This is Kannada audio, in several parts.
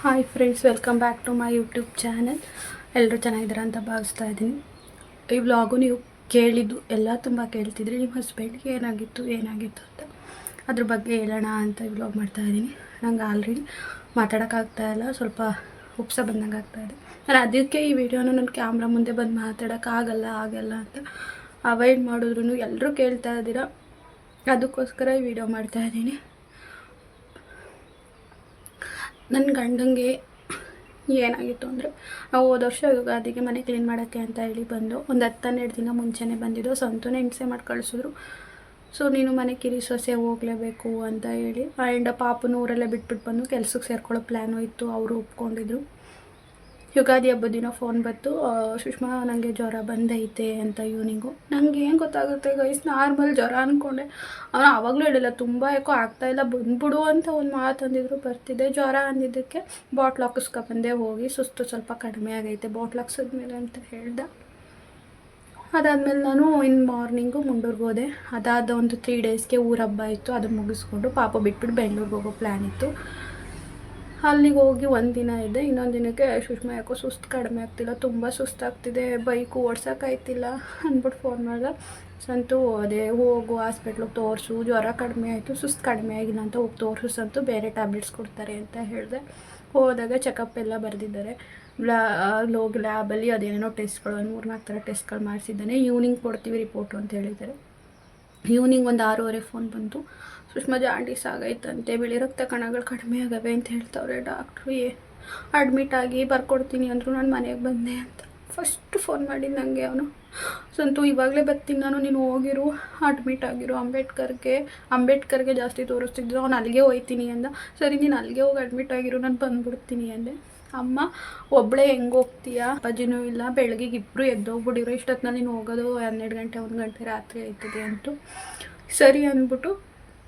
Hi friends welcome back to my YouTube channel ಎಲ್ಲರೂ ಚೆನ್ನಾಗಿದ್ದೀರಾ ಅಂತ ಭಾವಿಸ್ತಾ ಇದ್ದೀನಿ. ಈ ವ್ಲಾಗು ನೀವು ಕೇಳಿದ್ದು ಎಲ್ಲ ತುಂಬ ಕೇಳ್ತಿದ್ರಿ. ನಿಮ್ಮ ಹಸ್ಬೆಂಡ್ಗೆ ಏನಾಗಿತ್ತು ಏನಾಗಿತ್ತು ಅಂತ. ಅದ್ರ ಬಗ್ಗೆ ಹೇಳೋಣ ಅಂತ ಈ ವ್ಲಾಗ್ ಮಾಡ್ತಾ ಇದ್ದೀನಿ. ನಂಗೆ ಆಲ್ರೆಡಿ ಮಾತಾಡೋಕ್ಕಾಗ್ತಾಯಿಲ್ಲ ಸ್ವಲ್ಪ ಉಪ್ಸ ಬಂದಂಗೆ ಆಗ್ತಾಯಿದೆ ನಾನು ಅದಕ್ಕೆ ಈ ವಿಡಿಯೋನ ನನ್ನ ಕ್ಯಾಮ್ರಾ ಮುಂದೆ ಬಂದು ಮಾತಾಡೋಕ್ಕಾಗಲ್ಲ ಆಗಲ್ಲ ಅಂತ ಅವಾಯ್ಡ್ ಮಾಡಿದ್ರು ಎಲ್ಲರೂ ಕೇಳ್ತಾ ಇದ್ದೀರಾ. ಅದಕ್ಕೋಸ್ಕರ ಈ ವಿಡಿಯೋ ಮಾಡ್ತಾ ಇದ್ದೀನಿ. ನನ್ನ ಗಂಡಂಗೆ ಏನಾಗಿತ್ತು ಅಂದರೆ ನಾವು ಹೋದ ವರ್ಷ ಯುಗಾದಿಗೆ ಮನೆ ಕ್ಲೀನ್ ಮಾಡೋಕ್ಕೆ ಅಂತ ಹೇಳಿ ಬಂದು ಒಂದು ಹತ್ತು ಹನ್ನೆರಡು ದಿನ ಮುಂಚೆನೇ ಬಂದಿದ್ದು, ಸಂತೂನೇ ಹಿಂಸೆ ಮಾಡಿ ಕಳಿಸಿದ್ರು. ಸೊ ನೀನು ಮನೆ ಕಿರಿ ಸೊಸೆ ಹೋಗಲೇಬೇಕು ಅಂತ ಹೇಳಿ ಆ್ಯಂಡ್ ಪಾಪನ ಊರಲ್ಲೇ ಬಿಟ್ಬಿಟ್ಟು ಬಂದು ಕೆಲ್ಸಕ್ಕೆ ಸೇರ್ಕೊಳ್ಳೋ ಪ್ಲ್ಯಾನು ಇತ್ತು, ಅವರು ಒಪ್ಕೊಂಡಿದ್ರು. ಯುಗಾದಿ ಹಬ್ಬದ ದಿನ ಫೋನ್ ಬಂತು ಸುಷ್ಮಾ ನನಗೆ ಜ್ವರ ಬಂದೈತೆ ಅಂತ ಇವ್ನಿಗು ನನಗೆ ಏನು ಗೊತ್ತಾಗುತ್ತೆ ಗೈಸ್ ನಾರ್ಮಲ್ ಜ್ವರ ಅಂದ್ಕೊಂಡೆ ಅವನು ಆವಾಗಲೂ ಹೇಳಿಲ್ಲ, ತುಂಬ ಯಾಕೋ ಆಗ್ತಾಯಿಲ್ಲ ಬಂದ್ಬಿಡು ಅಂತ ಒಂದು ಮಾತು ಅಂದಿದ್ರು ಬರ್ತಿದ್ದೆ ಜ್ವರ ಅಂದಿದ್ದಕ್ಕೆ ಬಾಟ್ಲ್ ಹಾಕಿಸ್ಕೊಬಂದೆ ಹೋಗಿ ಸುಸ್ತು ಸ್ವಲ್ಪ ಕಡಿಮೆ ಆಗೈತೆ ಬಾಟ್ಲ್ ಹಾಕ್ಸಿದ್ಮೇಲೆ ಅಂತ ಹೇಳ್ದೆ. ಅದಾದಮೇಲೆ ನಾನು ಇನ್ ಮಾರ್ನಿಂಗು ಮುಂಡೂರ್ಗೆ ಹೋದೆ. ಅದಾದ ಒಂದು ತ್ರೀ ಡೇಸ್ಗೆ ಊರ ಹಬ್ಬ ಇತ್ತು, ಅದು ಮುಗಿಸ್ಕೊಂಡು ಪಾಪ ಬಿಟ್ಬಿಟ್ಟು ಬೆಂಗಳೂರಿಗೆ ಹೋಗೋ ಪ್ಲ್ಯಾನ್ ಇತ್ತು. ಅಲ್ಲಿಗೆ ಹೋಗಿ ಒಂದು ದಿನ ಇದೆ ಇನ್ನೊಂದು ದಿನಕ್ಕೆ ಸುಷ್ಮಾ ಯಾಕೋ ಸುಸ್ತು ಕಡಿಮೆ ಆಗ್ತಿಲ್ಲ, ತುಂಬ ಸುಸ್ತಾಗ್ತಿದೆ ಬೈಕು ಓಡ್ಸೋಕ್ಕಾಯ್ತಿಲ್ಲ ಅಂದ್ಬಿಟ್ಟು ಫೋನ್ ಮಾಡಿದೆ. ಸಂತು, ಅದೇ ಹೋಗು ಹಾಸ್ಪಿಟ್ಲಿಗೆ ತೋರಿಸು, ಜ್ವರ ಕಡಿಮೆ ಆಯಿತು, ಸುಸ್ತು ಕಡಿಮೆ ಆಗಿಲ್ಲ ಅಂತ ಹೋಗಿ ತೋರಿಸು ಸಂತು, ಬೇರೆ ಟ್ಯಾಬ್ಲೆಟ್ಸ್ ಕೊಡ್ತಾರೆ ಅಂತ ಹೇಳಿದೆ. ಹೋದಾಗ ಚೆಕಪ್ ಎಲ್ಲ ಬರೆದಿದ್ದಾರೆ. ಬ್ಲಾ ಅಲ್ಲಿ ಲ್ಯಾಬಲ್ಲಿ ಅದೇನೇನೋ ಟೆಸ್ಟ್ಗಳು ಒಂದು ಮೂರ್ನಾಲ್ಕು ಥರ ಟೆಸ್ಟ್ಗಳು ಮಾಡಿಸಿದ್ದಾನೆ ಈವ್ನಿಂಗ್ ಕೊಡ್ತೀವಿ ರಿಪೋರ್ಟು ಅಂತ ಹೇಳಿದ್ದಾರೆ. ಈವ್ನಿಂಗ್ ಒಂದು ಆರೂವರೆ ಫೋನ್ ಬಂತು. ಸುಷ್ಮಾ ಜಾಂಡೀಸ್ ಆಗೈತಂತೆ ಬಿಳಿ ರಕ್ತ ಕಣಗಳು ಕಡಿಮೆ ಆಗವೆ ಅಂತ ಹೇಳ್ತಾವ್ರೆ ಡಾಕ್ಟ್ರು ಏ. ಅಡ್ಮಿಟ್ ಆಗಿ ಬರ್ಕೊಡ್ತೀನಿ ಅಂದರು ನಾನು ಮನೆಗೆ ಬಂದೆ ಅಂತ. ಫಸ್ಟ್ ಫೋನ್ ಮಾಡಿ ನನಗೆ ಅವನು. ಸಂತು, ಇವಾಗಲೇ ಬರ್ತೀನಿ ನಾನು. ನೀನು ಹೋಗಿರು. ಅಡ್ಮಿಟ್ ಆಗಿರು. ಅಂಬೇಡ್ಕರ್ಗೆ ಅಂಬೇಡ್ಕರ್ಗೆ ಜಾಸ್ತಿ ತೋರಿಸ್ತಿದ್ರು. ಅವ್ನು ಅಲ್ಲಿಗೆ ಹೋಯ್ತೀನಿ ಅಂದ. ಸರಿ, ನೀನು ಅಲ್ಲಿಗೆ ಹೋಗಿ ಅಡ್ಮಿಟ್ ಆಗಿರು. ನಾನು ಬಂದುಬಿಡ್ತೀನಿ ಅಂದೆ. ಅಮ್ಮ ಒಬ್ಬಳೇ ಹೆಂಗೆ ಹೋಗ್ತೀಯಾ? ಇಲ್ಲ, ಬೆಳಗ್ಗೆ ಇಬ್ಬರು ಎದ್ದೋಗ್ಬಿಟ್ಟಿರೋ ಇಷ್ಟೊತ್ತಿನಲ್ಲಿ ನೀನು ಹೋಗೋದು ಹನ್ನೆರಡು ಗಂಟೆ, ಒಂದು ಗಂಟೆ ರಾತ್ರಿ ಆಯ್ತದೆ ಅಂತು. ಸರಿ ಅಂದ್ಬಿಟ್ಟು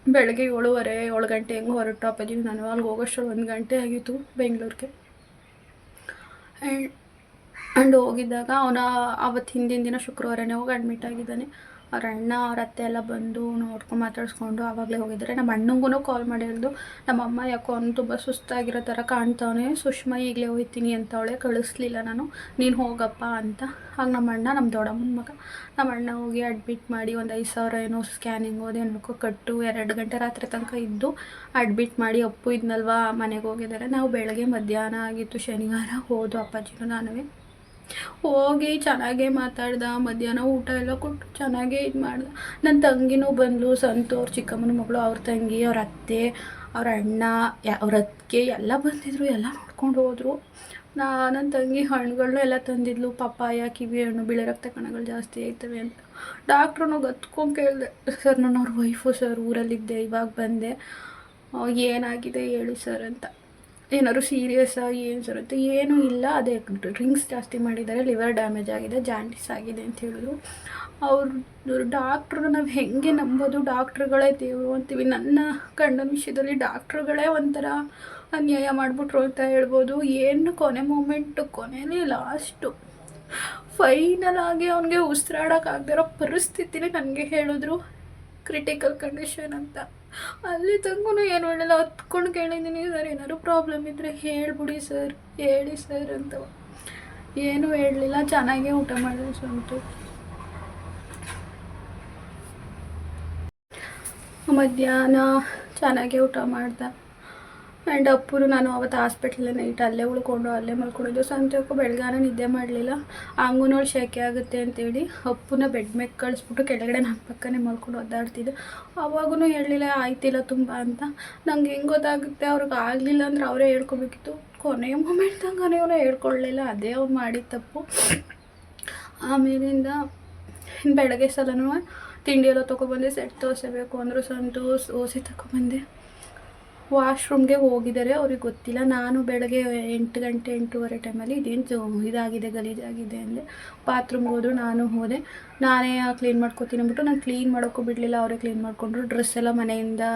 ಬೆಳಗ್ಗೆ ಏಳುವರೆ, ಏಳು ಗಂಟೆ ಹೆಂಗೆ ಹೊರಟು ಅಪ್ಪಾಜಿ ನಾನು. ಅಲ್ಲಿ ಹೋಗೋಷ್ಟರಲ್ಲಿ ಒಂದು ಗಂಟೆ ಆಗಿತ್ತು ಬೆಂಗಳೂರಿಗೆ. ಆ್ಯಂಡ್ ಆ್ಯಂಡ್ ಹೋಗಿದ್ದಾಗ ಅವನ ಅವತ್ತು ಹಿಂದಿನ ದಿನ ಶುಕ್ರವಾರನೇ ಹೋಗಿ ಅಡ್ಮಿಟ್ ಆಗಿದ್ದಾನೆ. ಅವ್ರ ಅಣ್ಣ, ಅವ್ರ ಅತ್ತೆ ಎಲ್ಲ ಬಂದು ನೋಡ್ಕೊಂಡು ಮಾತಾಡಿಸ್ಕೊಂಡು ಆವಾಗಲೇ ಹೋಗಿದ್ದಾರೆ. ನಮ್ಮ ಅಣ್ಣಂಗೂ ಕಾಲ್ ಮಾಡಿ ನಮ್ಮ ಅಮ್ಮ ಯಾಕೋ ಅವ್ನು ತುಂಬ ಸುಸ್ತಾಗಿರೋ ಥರ ಕಾಣ್ತಾವನೆ, ಸುಷ್ಮಾ ಈಗಲೇ ಹೋಯ್ತೀನಿ ಅಂತ ಅವಳೆ ಕಳಿಸ್ಲಿಲ್ಲ ನಾನು, ನೀನು ಹೋಗಪ್ಪ ಅಂತ. ಆಗ ನಮ್ಮ ಅಣ್ಣ, ನಮ್ಮ ದೊಡ್ಡಮ್ಮನ ಮಗ, ನಮ್ಮ ಅಣ್ಣ ಹೋಗಿ ಅಡ್ಮಿಟ್ ಮಾಡಿ ಒಂದು ಐದು ಸಾವಿರ ಏನೋ ಸ್ಕ್ಯಾನಿಂಗ್ ಅನ್ಕೋ ಕಟ್ಟು, ಎರಡು ಗಂಟೆ ರಾತ್ರಿ ತನಕ ಇದ್ದು ಅಡ್ಮಿಟ್ ಮಾಡಿ ಅಪ್ಪು ಇದ್ನಲ್ವಾ, ಮನೆಗೆ ಹೋಗಿದ್ದಾರೆ. ನಾವು ಬೆಳಗ್ಗೆ ಮಧ್ಯಾಹ್ನ ಆಗಿತ್ತು, ಶನಿವಾರ ಹೋದು ಅಪ್ಪಾಜಿನೂ ನಾನುವೇ. ಹೋಗಿ ಚೆನ್ನಾಗೇ ಮಾತಾಡ್ದ, ಮಧ್ಯಾಹ್ನ ಊಟ ಎಲ್ಲ ಕೊಟ್ಟು ಚೆನ್ನಾಗೇ ಇದು ಮಾಡ್ದೆ. ನನ್ನ ತಂಗಿನೂ ಬಂದಳು ಸಂತು ಅವ್ರ ಚಿಕ್ಕಮ್ಮನ ಮಗಳು, ಅವ್ರ ತಂಗಿ, ಅವ್ರ ಅತ್ತೆ, ಅವ್ರ ಅಣ್ಣ ಅವ್ರ ಅತ್ತಿಗೆ ಎಲ್ಲ ಬಂದಿದ್ರು, ಎಲ್ಲ ನೋಡ್ಕೊಂಡು ಹೋದರು. ನಾ ನನ್ನ ತಂಗಿ ಹಣ್ಣುಗಳನ್ನೂ ಎಲ್ಲ ತಂದಿದ್ಲು, ಪಪ್ಪಾಯ, ಕಿವಿ ಹಣ್ಣು, ಬಿಳಿ ರಕ್ತ ಕಣಗಳು ಜಾಸ್ತಿ ಆಯ್ತವೆ ಅಂತ. ಡಾಕ್ಟ್ರನ್ನು ಗತ್ಕೊಂಡು ಕೇಳಿದೆ, ಸರ್, ನಾನು ಅವ್ರ ವೈಫು ಸರ್, ಊರಲ್ಲಿದ್ದೆ, ಇವಾಗ ಬಂದೆ. ಏನಾಗಿದೆ ಹೇಳಿ ಸರ್ ಅಂತ. ಏನಾದ್ರು ಸೀರಿಯಸ್ ಏನು ಸರ್ ಅಂತ ಏನೂ ಇಲ್ಲ. ಅದೇ ಡ್ರಿಂಕ್ಸ್ ಜಾಸ್ತಿ ಮಾಡಿದ್ದಾರೆ ಲಿವರ್ ಡ್ಯಾಮೇಜ್ ಆಗಿದೆ ಜಾಂಡಿಸ್ ಆಗಿದೆ ಅಂತ ಹೇಳಿದ್ರು. ಅವ್ರ ಡಾಕ್ಟ್ರು ನಾವು ಹೆಂಗೆ ನಂಬೋದು? ಡಾಕ್ಟ್ರುಗಳೇ ದೇವರು ಅಂತೀವಿ. ನನ್ನ ಕಣ್ಣಿನ ವಿಷಯದಲ್ಲಿ ಡಾಕ್ಟ್ರುಗಳೇ ಒಂಥರ ಅನ್ಯಾಯ ಮಾಡಿಬಿಟ್ರು ಅಂತ ಹೇಳ್ಬೋದು. ಏನು ಕೊನೆ ಮೂಮೆಂಟು ಕೊನೆಯೇ ಲಾಸ್ಟು ಫೈನಲ್ ಆಗಿ ಅವನಿಗೆ ಉಸಿರಾಡೋಕ್ಕಾಗದಿರೋ ಪರಿಸ್ಥಿತಿನೇ ನನಗೆ ಹೇಳಿದ್ರು. ಕ್ರಿಟಿಕಲ್ ಕಂಡೀಷನ್ ಅಂತ. ಅಲ್ಲಿ ತಂಗೂ ಏನು ಹೇಳಲ್ಲ. ಹತ್ಕೊಂಡು ಕೇಳಿದ್ದೀನಿ, ಸರ್, ಏನಾದ್ರು ಪ್ರಾಬ್ಲಮ್ ಇದ್ದರೆ ಹೇಳ್ಬಿಡಿ ಸರ್, ಹೇಳಿ ಸರ್ ಅಂತ. ಏನೂ ಹೇಳಲಿಲ್ಲ. ಚೆನ್ನಾಗೇ ಊಟ ಮಾಡಿದ್ರು ಸ್ವಂತು. ಮಧ್ಯಾಹ್ನ ಚೆನ್ನಾಗೇ ಊಟ ಮಾಡ್ದೆ. ಆ್ಯಂಡ್ ಅಪ್ಪರು ನಾನು ಅವತ್ತು ಹಾಸ್ಪಿಟ್ಲಲ್ಲೇ ನೈಟ್ ಅಲ್ಲೇ ಉಳ್ಕೊಂಡು, ಅಲ್ಲೇ ಮಲ್ಕೊಂಡಿದ್ದು ಸಂತೆಕ್ಕೂ ಬೆಳಗಾನ ನಿದ್ದೆ ಮಾಡಲಿಲ್ಲ. ಹಂಗೂ ಶೆಕೆ ಆಗುತ್ತೆ ಅಂತೇಳಿ ಅಪ್ಪನ ಬೆಡ್ ಮೇಲೆ ಕಳಿಸ್ಬಿಟ್ಟು ಕೆಳಗಡೆ ನನ್ನ ಪಕ್ಕನೇ ಮಲ್ಕೊಂಡು ಒದ್ದಾಡ್ತಿದ್ದೆ. ಅವಾಗೂ ಹೇಳಲಿಲ್ಲ ಆಯ್ತಿಲ್ಲ ತುಂಬ ಅಂತ. ನಂಗೆ ಹೆಂಗೆ ಗೊತ್ತಾಗುತ್ತೆ? ಅವ್ರಿಗೆ ಆಗಲಿಲ್ಲ ಅಂದ್ರೆ ಅವರೇ ಹೇಳ್ಕೊಬೇಕಿತ್ತು. ಕೊನೆಯ ಮೂಮೆಂಟ್ದಂಗೆ ಅವನು ಹೇಳ್ಕೊಳ್ಳಿಲ್ಲ ಅದೇ ಅವ್ರು ಮಾಡಿದ ತಪ್ಪು. ಆಮೇಲಿಂದ ಬೆಳಗ್ಗೆ ಸಲನೂ ತಿಂಡಿಯೆಲ್ಲ ತೊಗೊಬಂದೆ ಸೆಟ್ ತೋರಿಸಬೇಕು ಬೇಕು ಅಂದರು ಓಸಿ ದೋಸೆ ತಗೊಬಂದೆ ವಾಶ್ರೂಮ್ಗೆ ಹೋಗಿದ್ದಾರೆ, ಅವ್ರಿಗೆ ಗೊತ್ತಿಲ್ಲ. ನಾನು ಬೆಳಗ್ಗೆ ಎಂಟು ಗಂಟೆ, ಎಂಟೂವರೆ ಟೈಮಲ್ಲಿ ಇದೇನು ಇದಾಗಿದೆ, ಗಲೀಜಾಗಿದೆ ಅಂದರೆ ಬಾತ್ರೂಮ್ಗೆ ಹೋದ್ರು, ನಾನು ಹೋದೆ. ನಾನೇ ಕ್ಲೀನ್ ಮಾಡ್ಕೊತೀನಿ ಅಂದ್ಬಿಟ್ಟು ನಾನು ಕ್ಲೀನ್ ಮಾಡೋಕ್ಕೂ ಬಿಡಲಿಲ್ಲ. ಅವರೇ ಕ್ಲೀನ್ ಮಾಡಿಕೊಂಡ್ರು. ಡ್ರೆಸ್ ಎಲ್ಲ ಮನೆಯಿಂದ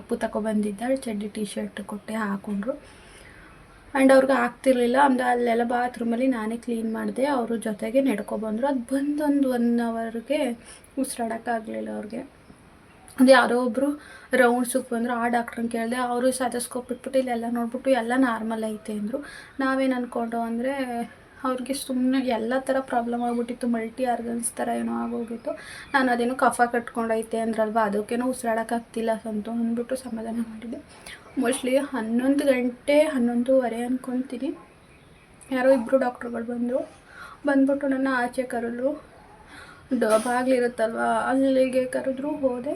ಅಪ್ಪು ತಗೊಬಂದಿದ್ದ ಚಡ್ಡಿ ಟೀ ಶರ್ಟ್ ಕೊಟ್ಟೆ ಹಾಕ್ಕೊಂಡ್ರು ಆ್ಯಂಡ್ ಅವ್ರಿಗೆ ಆಗ್ತಿರ್ಲಿಲ್ಲ. ಅಂದರೆ ಅಲ್ಲೆಲ್ಲ ಬಾತ್ರೂಮಲ್ಲಿ ನಾನೇ ಕ್ಲೀನ್ ಮಾಡಿದೆ. ಅವರು ಜೊತೆಗೆ ನಡ್ಕೊಬಂದರು ಅದು ಬಂದೊಂದು ಒನ್ ಅವರ್ಗೆ ಉಸಿರಾಡೋಕ್ಕಾಗಲಿಲ್ಲ ಅವ್ರಿಗೆ. ಅದು ಯಾರೋ ಒಬ್ಬರು ರೌಂಡ್ಸಿಗೆ ಬಂದರು, ಆ ಡಾಕ್ಟ್ರನ್ನ ಕೇಳಿದೆ, ಅವರು ಸ್ಯಾಟಸ್ಕೋಪ್ ಬಿಟ್ಬಿಟ್ಟು ಇಲ್ಲೆಲ್ಲ ನೋಡ್ಬಿಟ್ಟು ಎಲ್ಲ ನಾರ್ಮಲ್ ಐತೆ ಅಂದರು. ನಾವೇನು ಅಂದ್ಕೊಂಡು ಅಂದರೆ, ಅವ್ರಿಗೆ ಸುಮ್ಮನೆ ಎಲ್ಲ ಥರ ಪ್ರಾಬ್ಲಮ್ ಆಗಿಬಿಟ್ಟಿತ್ತು ಮಲ್ಟಿ ಆರ್ಗನ್ಸ್ ಥರ ಏನೋ ಆಗೋಗಿತ್ತು ನಾನು ಅದೇನೋ ಕಫ ಕಟ್ಕೊಂಡೈತೆ ಅಂದ್ರಲ್ವ, ಅದಕ್ಕೇನೋ ಉಸಿರಾಡೋಕ್ಕಾಗ್ತಿಲ್ಲ ಸಂತು ಅಂದ್ಬಿಟ್ಟು ಸಮಾಧಾನ ಮಾಡಿದೆ. ಮೋಸ್ಟ್ಲಿ ಹನ್ನೊಂದು ಗಂಟೆ, ಹನ್ನೊಂದುವರೆ ಅಂದ್ಕೊತೀನಿ ಯಾರೋ ಇಬ್ಬರು ಡಾಕ್ಟ್ರುಗಳು ಬಂದರು. ಬಂದ್ಬಿಟ್ಟು ನನ್ನ ಆಚೆ ಕರೆದ್ರು ಬಾಗಿಲಿರುತ್ತಲ್ವ ಅಲ್ಲಿಗೆ ಕರೆದ್ರು, ಹೋದೆ.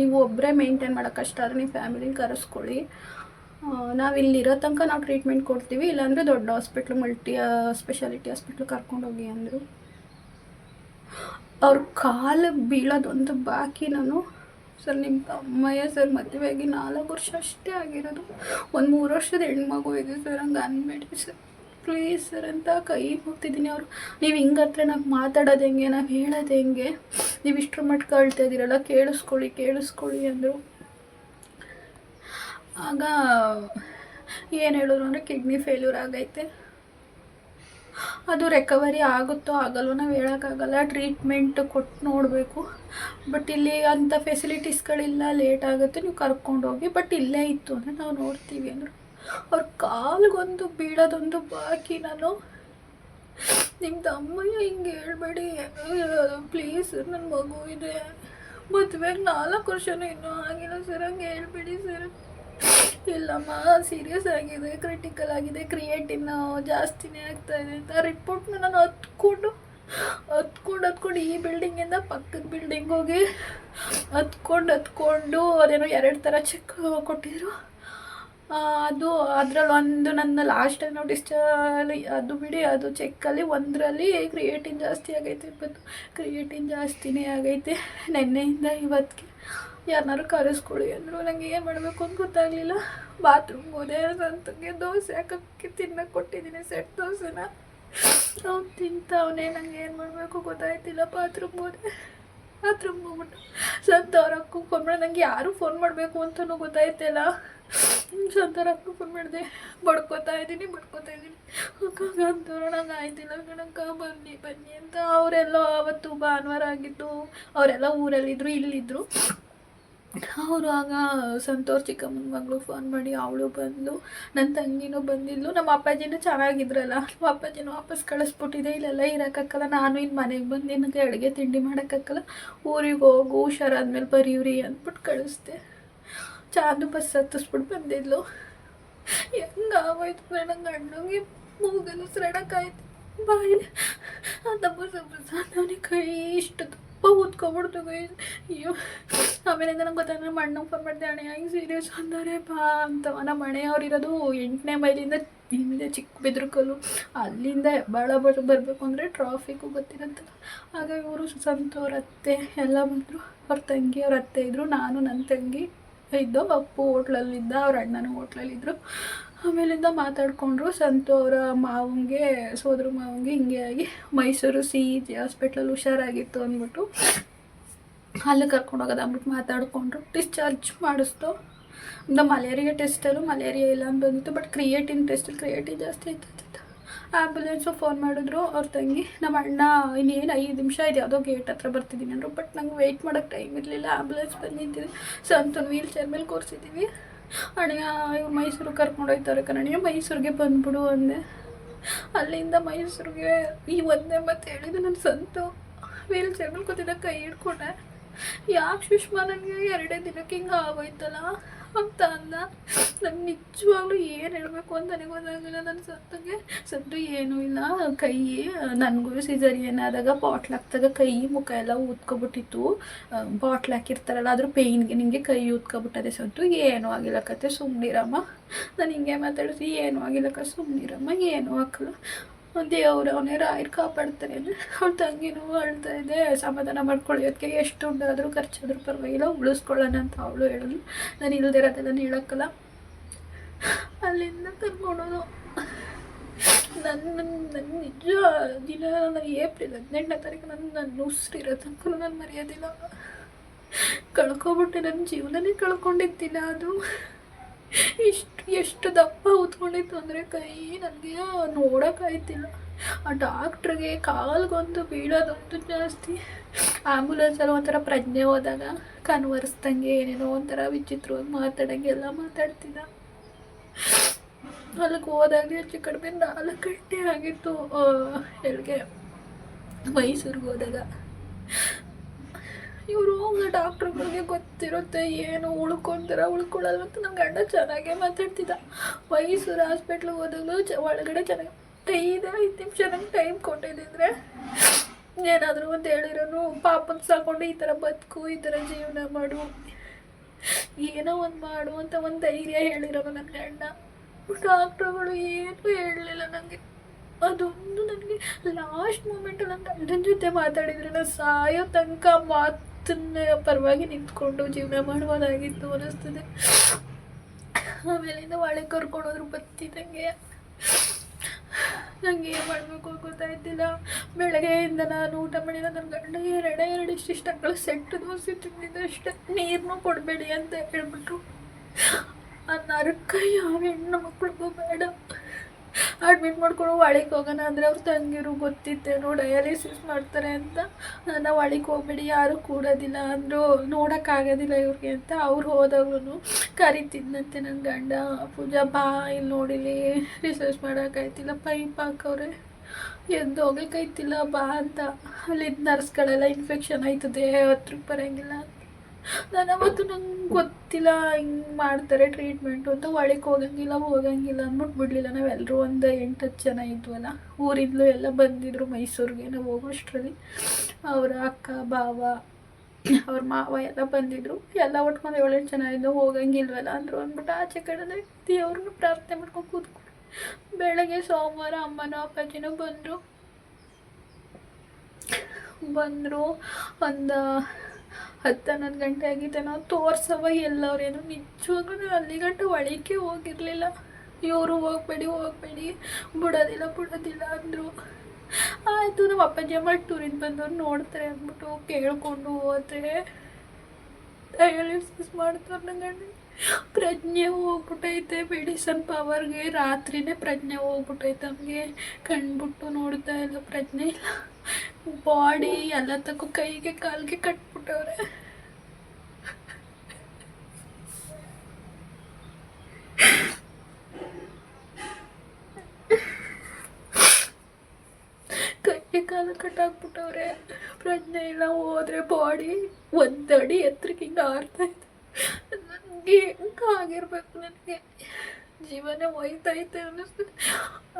ನೀವು ಒಬ್ಬರೇ ಮೇಂಟೈನ್ ಮಾಡೋಕ್ಕೆ ಕಷ್ಟ ಆದರೆ ನೀವು ಫ್ಯಾಮಿಲಿ ಕರೆಸ್ಕೊಳ್ಳಿ. ನಾವು ಇಲ್ಲಿರೋ ತನಕ ನಾವು ಟ್ರೀಟ್ಮೆಂಟ್ ಕೊಡ್ತೀವಿ, ಇಲ್ಲಾಂದರೆ ದೊಡ್ಡ ಹಾಸ್ಪಿಟ್ಲ್ ಮಲ್ಟಿ ಸ್ಪೆಷಾಲಿಟಿ ಹಾಸ್ಪಿಟ್ಲ್ ಕರ್ಕೊಂಡೋಗಿ ಅಂದರು. ಅವ್ರ ಕಾಲು ಬೀಳೋದೊಂದು ಬಾಕಿ ನಾನು. ಸರ್ ನಿಮ್ಮ ಅಮ್ಮಯ್ಯ ಸರ್ ಮದುವೆಯಾಗಿ ನಾಲ್ಕು ವರ್ಷ ಅಷ್ಟೇ ಆಗಿರೋದು. ಒಂದು ಮೂರು ವರ್ಷದ ಹೆಣ್ಮಗು ಇದೆ ಸರ್, ಹಂಗೆ ಅನ್ಬೇಡಿ ಸರ್. ಪ್ಲೀಸ್ ಸರ್, ಅಂತ ಕೈ ಹೋಗ್ತಿದ್ದೀನಿ ಅವರು. ನೀವು ಹಿಂಗೆ ಹತ್ರ ನಾವು ಮಾತಾಡೋದು ಹೆಂಗೆ, ನಾವು ಹೇಳೋದು ಹೆಂಗೆ? ನೀವು ಇಷ್ಟರ ಮಟ್ಟ ಕಳ್ತಾ ಇದ್ದೀರಲ್ಲ ಕೇಳಿಸ್ಕೊಳ್ಳಿ ಕೇಳಿಸ್ಕೊಳ್ಳಿ ಅಂದರು. ಆಗ ಏನು ಹೇಳಿದ್ರು ಅಂದರೆ ಕಿಡ್ನಿ ಫೇಲ್ಯೂರ್ ಆಗೈತೆ. ಅದು ರೆಕವರಿ ಆಗುತ್ತೋ ಆಗಲ್ವೋ ನಾವು ಹೇಳೋಕ್ಕಾಗಲ್ಲ ಟ್ರೀಟ್ಮೆಂಟ್ ಕೊಟ್ಟು ನೋಡಬೇಕು. ಬಟ್ ಇಲ್ಲಿ ಅಂಥ ಫೆಸಿಲಿಟೀಸ್ಗಳಿಲ್ಲ ಲೇಟ್ ಆಗುತ್ತೆ, ನೀವು ಕರ್ಕೊಂಡೋಗಿ ಬಟ್ ಇಲ್ಲೇ ಇತ್ತು ಅಂದರೆ ನಾವು ನೋಡ್ತೀವಿ ಅಂದರು. ಅವ್ರ ಕಾಲ್ಗೊಂದು, ಬೀಳೋದೊಂದು ಬಾಕಿ ನಾನು. ನಿಮ್ದು ಅಮ್ಮಯ್ಯ ಹಿಂಗೆ ಹೇಳ್ಬೇಡಿ. ಪ್ಲೀಸ್ ನನ್ನ ಮಗು ಇದೆ. ಮದುವೆಗೆ ನಾಲ್ಕು ವರ್ಷನೂ ಇನ್ನೂ ಆಗಿಲ್ಲ ಸರ್ ಹಂಗೆ ಹೇಳ್ಬೇಡಿ ಸರ್ ಇಲ್ಲಮ್ಮ ಸೀರಿಯಸ್ ಆಗಿದೆ ಕ್ರಿಟಿಕಲ್ ಆಗಿದೆ ಕ್ರಿಯೇಟಿನ್ ಜಾಸ್ತಿನೇ ಆಗ್ತಾ ಇದೆ. ಅಂತ ರಿಪೋರ್ಟ್ನ ನಾನು ಹತ್ಕೊಂಡು ಹತ್ಕೊಂಡು ಹತ್ಕೊಂಡು ಈ ಬಿಲ್ಡಿಂಗಿಂದ ಪಕ್ಕದ ಬಿಲ್ಡಿಂಗ್ ಹೋಗಿ, ಹತ್ಕೊಂಡು ಹತ್ಕೊಂಡು ಅದೇನೋ ಎರಡು ಥರ ಚೆಕ್ ಕೊಟ್ಟಿದ್ರು. ಅದು ಅದ್ರಲ್ಲಿ ಒಂದು ನನ್ನ ಲಾಸ್ಟ್ ಡಿಸ್ಚಾರ್ಜ್ ಅದು ಬಿಡಿ, ಅದು ಚೆಕ್ಕಲ್ಲಿ ಒಂದರಲ್ಲಿ ಕ್ರಿಯೇಟಿನ್ ಜಾಸ್ತಿ ಆಗೈತೆ ಇವತ್ತು ಕ್ರಿಯೇಟಿನ್ ಜಾಸ್ತಿನೇ ಆಗೈತೆ. ನಿನ್ನೆಯಿಂದ ಇವತ್ತಿಗೆ ಯಾರನ್ನಾರು ಕರೆಸ್ಕೊಳ್ಳಿ ಅಂದರು. ನನಗೆ ಏನು ಮಾಡಬೇಕು ಅಂತ ಗೊತ್ತಾಗಲಿಲ್ಲ. ಬಾತ್ರೂಮ್ ಹೋದೆ, ಸಂತಂಗೆ ದೋಸೆ ಹಾಕೋಕ್ಕೆ ತಿನ್ನಕ್ಕೆ ಕೊಟ್ಟಿದ್ದೀನಿ ಸೆಟ್ ದೋಸೆನ. ಅವ್ನು ತಿಂತವನೇ, ನಂಗೆ ಏನು ಮಾಡಬೇಕು ಗೊತ್ತಾಯ್ತಿಲ್ಲ. ಬಾತ್ರೂಮ್ ಹೋದೆ. ಬಾತ್ರೂಮ್ ಹೋಗ್ಬಿಟ್ಟು ಸಂತವ್ರಕ್ಕೂ ಫೋನ್ ಮಾಡಿ ನನಗೆ ಯಾರು ಫೋನ್ ಮಾಡಬೇಕು ಅಂತಲೂ ಗೊತ್ತಾಯ್ತಿಲ್ಲ. ಸಂತವ್ರಕ್ಕೂ ಫೋನ್ ಮಾಡಿದೆ. ಬಡ್ಕೋತಾ ಇದ್ದೀನಿ ಬಡ್ಕೋತಾ ಇದ್ದೀನಿ. ಅಕ್ಕ ಅಂತವ್ರು ನಂಗೆ ಆಯ್ತಿಲ್ಲ ಕಣಕ್ಕ, ಬನ್ನಿ ಬನ್ನಿ ಅಂತ. ಅವರೆಲ್ಲ ಅವತ್ತು ಭಾನುವಾರ ಆಗಿತ್ತು ಅವರೆಲ್ಲ ಊರಲ್ಲಿದ್ದರು ಇಲ್ಲಿದ್ದರು ಅವರು ಆಗ ಸಂತೋರ್ ಚಿಕ್ಕಮ್ಮನ ಮಗಳು ಫೋನ್ ಮಾಡಿ ಅವಳು ಬಂದ್ಲು. ನನ್ನ ತಂಗಿನೂ ಬಂದಿದ್ಲು. ನಮ್ಮ ಅಪ್ಪಾಜಿನೂ ಚೆನ್ನಾಗಿದ್ರಲ್ಲ. ನಮ್ಮ ಅಪ್ಪಾಜಿನೂ ವಾಪಸ್ ಕಳಿಸ್ಬಿಟ್ಟಿದೆ. ಇಲ್ಲೆಲ್ಲ ಇರೋಕ್ಕಾಗಲ್ಲ. ನಾನು ಇನ್ನು ಮನೆಗೆ ಬಂದು ನಿನಗೆ ಅಡುಗೆ ತಿಂಡಿ ಮಾಡೋಕ್ಕಾಗಲ್ಲ. ಊರಿಗೆ ಹೋಗು, ಹುಷಾರಾದ್ಮೇಲೆ ಬರೀವ್ರಿ ಅಂದ್ಬಿಟ್ಟು ಕಳಿಸ್ದೆ. ಚಾಂದು ಬಸ್ ಹತ್ತಿಸ್ಬಿಟ್ಟು ಬಂದಿದ್ಲು. ಹೆಂಗಾಗೋಯ್ತು ನನ್ನ ಗಂಡಂಗೆ ಮೂಗಲು ಸಡಕ್ಕಾಯ್ತು ಬಾಯಿಲಿ ಆ ದಬ್ಬ ಸಬ್ಬಸ ನನಗೆ ಕೈ ಇಷ್ಟು ದಪ್ಪ ಊದ್ಕೊಬಿಡ್ತು ಗೈಸ್ ಅಯ್ಯೋ ಆಮೇಲಿಂದ ನಂಗೆ ಗೊತ್ತಾಗ ನಮ್ಮ ಫೋನ್ ಮಾಡಿದೆ ಅಣ್ಣ ಹೆಂಗೆ ಸೀರಿಯಸ್ ಅಂದರೆ ಬಾ ಅಂತ ನಮ್ಮ ಮನೆಯವ್ರು ಇರೋದು ಎಂಟನೇ ಮೈಲಿಂದ ಹಿಂದೆ ಚಿಕ್ಕ ಬೆದ್ರಕಲ್ಲು ಅಲ್ಲಿಂದ ಭಾಳ ಬರ್ ಬರಬೇಕು ಅಂದರೆ ಟ್ರಾಫಿಕ್ಕು ಗೊತ್ತಿರಂತಲ್ಲ ಆಗ ಇವರು ಸಂತವ್ರ ಅತ್ತೆ ಎಲ್ಲ ಬಂದರು ಅವ್ರ ತಂಗಿ ಅವ್ರ ಅತ್ತೆ ಇದ್ದರು ನಾನು ನನ್ನ ತಂಗಿ ಇದ್ದೋ ಅಪ್ಪು ಹೋಟ್ಲಲ್ಲಿದ್ದ ಅವ್ರ ಅಣ್ಣನೂ ಹೋಟ್ಲಲ್ಲಿದ್ದರು ಆಮೇಲಿಂದ ಮಾತಾಡಿಕೊಂಡ್ರು. ಸಂತು ಅವರ ಮಾವಂಗೆ, ಸೋದರ ಮಾವಂಗೆ ಹಿಂಗೆ ಆಗಿ ಮೈಸೂರು ಸಿ ಇ ಜಿ ಹಾಸ್ಪಿಟ್ಲಲ್ಲಿ ಹುಷಾರಾಗಿತ್ತು ಅಂದ್ಬಿಟ್ಟು ಅಲ್ಲಿ ಕರ್ಕೊಂಡು ಹೋಗೋದು ಅಂದ್ಬಿಟ್ಟು ಮಾತಾಡಿಕೊಂಡ್ರು. ಡಿಸ್ಚಾರ್ಜ್ ಮಾಡಿಸ್ತು ಒಂದು ಮಲೇರಿಯಾ ಟೆಸ್ಟಲ್ಲೂ ಮಲೇರಿಯಾ ಇಲ್ಲ ಅಂತ ಬಂದಿತ್ತು. ಬಟ್ ಕ್ರಿಯೇಟಿನ್ ಟೆಸ್ಟಲ್ಲಿ ಕ್ರಿಯೇಟಿನ್ ಜಾಸ್ತಿ ಆಯ್ತಾಯ್ತು ಆ್ಯಂಬುಲೆನ್ಸು ಫೋನ್ ಮಾಡಿದ್ರು ಅವ್ರ ತಂಗಿ. ನಮ್ಮ ಅಣ್ಣ ಇನ್ನೇನು ಐದು ನಿಮಿಷ ಇದೆ ಯಾವುದೋ ಗೇಟ್ ಹತ್ರ ಬರ್ತಿದ್ದೀನಿ ಅಂದರು. ಬಟ್ ನಂಗೆ ವೆಯ್ಟ್ ಮಾಡೋಕ್ಕೆ ಟೈಮ್ ಇರಲಿಲ್ಲ. ಆ್ಯಂಬುಲೆನ್ಸ್ ಬಂದಿದ್ದೀನಿ. ಸೊ ಅಂತ ವೀಲ್ ಚೇರ್ ಮೇಲೆ ಕೂರಿಸಿದ್ದೀವಿ ಅಣ್ಣ ಇವ್ರು ಮೈಸೂರಿಗೆ ಕರ್ಕೊಂಡೋಯ್ತಾರೆ ಕಣಣ್ಣ ಮೈಸೂರಿಗೆ ಬಂದ್ಬಿಡು ಅಂದೆ. ಅಲ್ಲಿಂದ ಮೈಸೂರಿಗೆ ಈ ಒಂದೇ ಮತ್ತೆ ಹೇಳಿದ್ದು ನನ್ನ ಸಂತು. ವೀಲ್ ಕೂತಿದ್ದ ಕೈ ಹಿಡ್ಕೊಂಡೆ. ಯಾಕೆ ಸುಷ್ಮಾ ನನಗೆ ಎರಡೇ ದಿನಕ್ಕೆ ಹಿಂಗೆ ಆಗೋಯ್ತಲ್ಲ? ಅಂತ ಅಂದ. ನಂಗೆ ನಿಜವಾಗ್ಲೂ ಏನು ಹೇಳಬೇಕು ಅಂತ ನನಗೆ ಗೊತ್ತಾಗಿಲ್ಲ ನನ್ನ ಸತ್ತಂಗೆ ಸತ್ತು ಏನೂ ಇಲ್ಲ. ಕೈ, ನನಗೂ ಸಿಸರಿಯನ್ ಆದಾಗ ಬಾಟ್ಲ್ ಹಾಕ್ದಾಗ ಕೈ, ಮುಖ ಎಲ್ಲ ಊದ್ಕೊಬಿಟ್ಟಿತ್ತು. ಬಾಟ್ಲ್ ಹಾಕಿರ್ತಾರಲ್ಲ ಅದ್ರ ಪೇಯ್ನ್ಗೆ ನಿಮಗೆ ಕೈ ಊದ್ಕೊಬಿಟ್ಟದೆ ಸತ್ತು ಏನೂ ಆಗಿಲ್ಲ ಕತೆ. ಸುಮ್ಮನಿರಮ್ಮ ನಾನು ಹಿಂಗೆ ಮಾತಾಡಿಸಿ ಏನೂ ಕ ಸುಮ್ಮನಿರಮ್ಮ ಏನೂ ಹಾಕಲ್ಲ ದೇವ್ರು, ಅವನೇ ರಾಯರ್ ಕಾಪಾಡ್ತಾರೆ ಅವ್ರ ತಂಗಿನೂ ಅಳ್ತಾ ಇದೆ. ಸಮಾಧಾನ ಮಾಡ್ಕೊಳ್ಳೋದಕ್ಕೆ ಎಷ್ಟು ಉಂಡಾದರೂ ಖರ್ಚಾದರೂ ಪರವಾಗಿಲ್ಲ. ಉಳಿಸ್ಕೊಳ್ಳೋಣ ಅಂತ ಅವಳು ಹೇಳಿದ್ಲು ನಾನು ಇಲ್ದಿರೋದೆಲ್ಲ ಹೇಳೋಕ್ಕಲ್ಲ. ಅಲ್ಲಿಂದ ಕರ್ಕೊಂಡೋದು. ನನ್ನ ನನ್ನ ನಿಜ ದಿನ ನನಗೆ ಏಪ್ರಿಲ್ ಹದಿನೆಂಟನೇ ತಾರೀಕು ನನ್ನ ನನ್ನ ಉಸಿರಿರೋ ತನಕ ನಾನು ಮರೆಯೋದಿಲ್ಲ. ಕಳ್ಕೊಬಿಟ್ಟೆ ನನ್ನ ಜೀವನನೇ ಕಳ್ಕೊಂಡಿದ್ದಿಲ್ಲ ಅದು. ಇಷ್ಟು, ಎಷ್ಟು ದಪ್ಪ ಉತ್ಕೊಂಡಿತ್ತು ಅಂದರೆ ಕೈ ನನಗೆ ನೋಡೋಕ್ಕಾಯ್ತಿಲ್ಲ ಆ ಡಾಕ್ಟ್ರಿಗೆ ಕಾಲ್ಗೊಂದು ಬೀಳೋದೊಂದು ಜಾಸ್ತಿ. ಆ್ಯಂಬುಲೆನ್ಸಲ್ಲಿ ಒಂಥರ ಪ್ರಜ್ಞೆ ಹೋದಾಗ ಕನ್ವರ್ಸ್ದಂಗೆ ಏನೇನೋ ಒಂಥರ ವಿಚಿತ್ರವಾಗಿ ಮಾತಾಡಂಗೆ ಎಲ್ಲ ಮಾತಾಡ್ತಿದ್ದ. ಅಲ್ಲಿಗೆ ಹೋದಾಗ ಹೆಚ್ಚು ಕಡಿಮೆ ನಾಲ್ಕು ಗಂಟೆ ಆಗಿತ್ತು ಎಲ್ಲಿಗೆ ಮೈಸೂರಿಗೆ ಹೋದಾಗ. ಇವರು ಡಾಕ್ಟ್ರುಗಳಿಗೆ ಗೊತ್ತಿರುತ್ತೆ ಏನು ಉಳ್ಕೊಂತಾರ, ಉಳ್ಕೊಳ್ಳಲ್ಲ ಅಂತ ನಮ್ಮ ಗಂಡ ಚೆನ್ನಾಗೇ ಮಾತಾಡ್ತಿದ್ದ. ಮೈಸೂರು ಹಾಸ್ಪಿಟ್ಲಿಗೆ ಹೋದಾಗಲೂ ಚ, ಒಳಗಡೆ ಚೆನ್ನಾಗಿ, ಐದು ಐದು ನಿಮಿಷ ನಂಗೆ ಟೈಮ್ ಕೊಟ್ಟಿದ್ದಿದ್ರೆ ಏನಾದರೂ ಒಂದು ಹೇಳಿರೋನು, ಪಾಪನ ಸಾಕೊಂಡು ಈ ಥರ ಬದುಕು, ಈ ಥರ ಜೀವನ ಮಾಡು. ಏನೋ ಒಂದು ಮಾಡು ಅಂತ ಒಂದು ಧೈರ್ಯ ಹೇಳಿರೋನು ನನ್ನ ಗಂಡ. ಡಾಕ್ಟ್ರುಗಳು ಏನೂ ಹೇಳಲಿಲ್ಲ ನನಗೆ ಅದೊಂದು ನನಗೆ ಲಾಸ್ಟ್ ಮೂಮೆಂಟ್ ನನ್ನ ಗಂಡನ ಜೊತೆ ಮಾತಾಡಿದ್ರೆ ನಾನು ಸಾಯೋ ತನಕ ಮಾತನ್ನ ಪರವಾಗಿ ನಿಂತ್ಕೊಂಡು ಜೀವನ ಮಾಡ್ಬೋದಾಗಿತ್ತು ಅನ್ನಿಸ್ತದೆ ಆಮೇಲಿಂದ ಒಳಗೆ ಕರ್ಕೊಂಡೋದ್ರು ಬತ್ತಿದಂಗೆ. ನಂಗೆ ಏನು ಮಾಡಬೇಕು ಗೊತ್ತಾಯ್ತಿಲ್ಲ ಬೆಳಗ್ಗೆಯಿಂದ ನಾನು ಊಟ ಮಾಡಿಲ್ಲ ನನ್ನ ಗಂಡ ಎರಡ ಎರಡು ಇಷ್ಟಿಷ್ಟು ಅಕ್ಕಳ ಸೆಟ್ ದೋಸೆ ತಿಂದಿದ್ದೆ ಅಷ್ಟೇ. ನೀರನ್ನೂ ಕೊಡಬೇಡಿ ಅಂತ ಹೇಳ್ಬಿಟ್ರು. ಆ ನರಕ ಯಾವ ಹೆಣ್ಣು ಮಕ್ಳಿಗೂ ಬೇಡ. ಅಡ್ಮಿಟ್ ಮಾಡ್ಕೊಂಡು ಒಳಗೆ ಹೋಗೋಣ ಅಂದರೆ ಅವ್ರ ತಂಗಿರು ಗೊತ್ತಿತ್ತೇನೋ ಡಯಾಲಿಸಿಸ್ ಮಾಡ್ತಾರೆ ಅಂತ. ನಾವು ಒಳಗೆ ಹೋಗ್ಬೇಡಿ, ಯಾರೂ ಕೂಡೋದಿಲ್ಲ ಅಂದರು ನೋಡೋಕ್ಕಾಗೋದಿಲ್ಲ ಇವ್ರಿಗೆ ಅಂತ ಅವ್ರು ಹೋದಾಗ್ಲೂ ಕರಿತಿದ್ನಂತೆ ನನ್ನ ಗಂಡ. ಪೂಜಾ, ಬಾ ಇಲ್ಲಿ ನೋಡಿಲಿ ರಿಸರ್ಚ್ ಮಾಡೋಕ್ಕಾಯ್ತಿಲ್ಲ ಪೈಪ್ ಹಾಕವ್ರೆ. ಎದ್ದು ಹೋಗೋಕ್ಕಾಯ್ತಿಲ್ಲ ಬಾ ಅಂತ. ಅಲ್ಲಿದ್ದ ನರ್ಸ್ಗಳೆಲ್ಲ ಇನ್ಫೆಕ್ಷನ್ ಆಯ್ತದೆ ಹತ್ರಕ್ಕೆ ಬರೋಂಗಿಲ್ಲ ಅಂತ. ನಾನು ನಂಗೆ ಗೊತ್ತಿಲ್ಲ, ಹಿಂಗೆ ಮಾಡ್ತಾರೆ ಟ್ರೀಟ್ಮೆಂಟು ಅಂತ. ಒಳಗೆ ಹೋಗಂಗಿಲ್ಲ ಹೋಗಂಗಿಲ್ಲ ಅಂದ್ಬಿಟ್ಟು ಬಿಡಲಿಲ್ಲ ನಾವೆಲ್ಲರೂ ಒಂದು ಎಂಟು, ಹತ್ತು ಜನ ಇದ್ವಲ್ಲ, ಊರಿಂದಲೂ ಎಲ್ಲ ಬಂದಿದ್ರು ಮೈಸೂರಿಗೆ. ನಾವು ಹೋಗೋಷ್ಟರಲ್ಲಿ ಅವರ ಅಕ್ಕ ಬಾವ ಅವ್ರ ಮಾವ ಎಲ್ಲ ಬಂದಿದ್ರು. ಎಲ್ಲ ಒಟ್ಕೊಂಡು ಏಳೆಂಟು ಜನ ಇದ್ದು ಹೋಗಂಗಿಲ್ವಲ್ಲ ಅಂದರು ಅಂದ್ಬಿಟ್ಟು ಆಚೆ ಕಡೆ ದೇವ್ರನ್ನ ಪ್ರಾರ್ಥನೆ ಮಾಡ್ಕೊಂಡು ಕೂತ್ಕೊಂಡು ಬೆಳಗ್ಗೆ ಸೋಮವಾರ ಅಮ್ಮನೂ, ಅಪ್ಪಾಜಿನೂ ಬಂದರು. ಬಂದರು. ಒಂದು ಹತ್ತು ಹನ್ನೊಂದು ಗಂಟೆ ಆಗಿತ್ತು ನಾವು ತೋರ್ಸವ ಎಲ್ಲವ್ರೇನು ನಿಜವಾಗ್ಲೂ ಅಲ್ಲಿ ಗಂಟೆ ಒಳಕ್ಕೆ ಹೋಗಿರಲಿಲ್ಲ. ಇವರು ಹೋಗ್ಬೇಡಿ ಹೋಗ್ಬೇಡಿ, ಬಿಡೋದಿಲ್ಲ ಬಿಡೋದಿಲ್ಲ ಅಂದರು. ಆಯಿತು, ನಮ್ಮ ಅಪ್ಪಾಜಿ ಅಮ್ಮ ಟೂರಿಂದ ಬಂದವ್ರು ನೋಡ್ತಾರೆ ಅಂದ್ಬಿಟ್ಟು ಕೇಳಿಕೊಂಡು ಹೋದ್ರೆ ಡಯಾಲಿಸಿಸ್ ಮಾಡ್ತಾರೆ ನನಗೆ ಪ್ರಜ್ಞೆ ಹೋಗ್ಬಿಟ್ಟೈತೆ ಮೆಡಿಸನ್ ಪವರ್ಗೆ ರಾತ್ರಿನೇ ಪ್ರಜ್ಞೆ ಹೋಗ್ಬಿಟ್ಟೈತೆ ನಮಗೆ ಕಣ್ಬಿಟ್ಟು ನೋಡ್ತಾ ಇಲ್ಲ, ಪ್ರಜ್ಞೆ ಇಲ್ಲ. ಬಾಡಿ ಎಲ್ಲ ತಕ್ಕೂ ಕೈಗೆ, ಕಾಲಿಗೆ ಕಟ್ಬಿಟ್ಟವ್ರೆ. ಕೈಗೆ, ಕಾಲು ಕಟ್ಟಾಕ್ಬಿಟ್ಟವ್ರೆ. ಪ್ರಜ್ಞೆ ಇಲ್ಲ, ಹೋದ್ರೆ ಬಾಡಿ ಒಂದಡಿ ಎತ್ತರಕ್ಕೆ ಹಿಂಗೆ ಆಡ್ತಾ ಇತ್ತು ನನಗೆ ಹೆಂಗೆ ಆಗಿರ್ಬೇಕು ನನಗೆ? ಜೀವನ ಒಯ್ತೈತೆ ಅನ್ನಿಸ್ತದೆ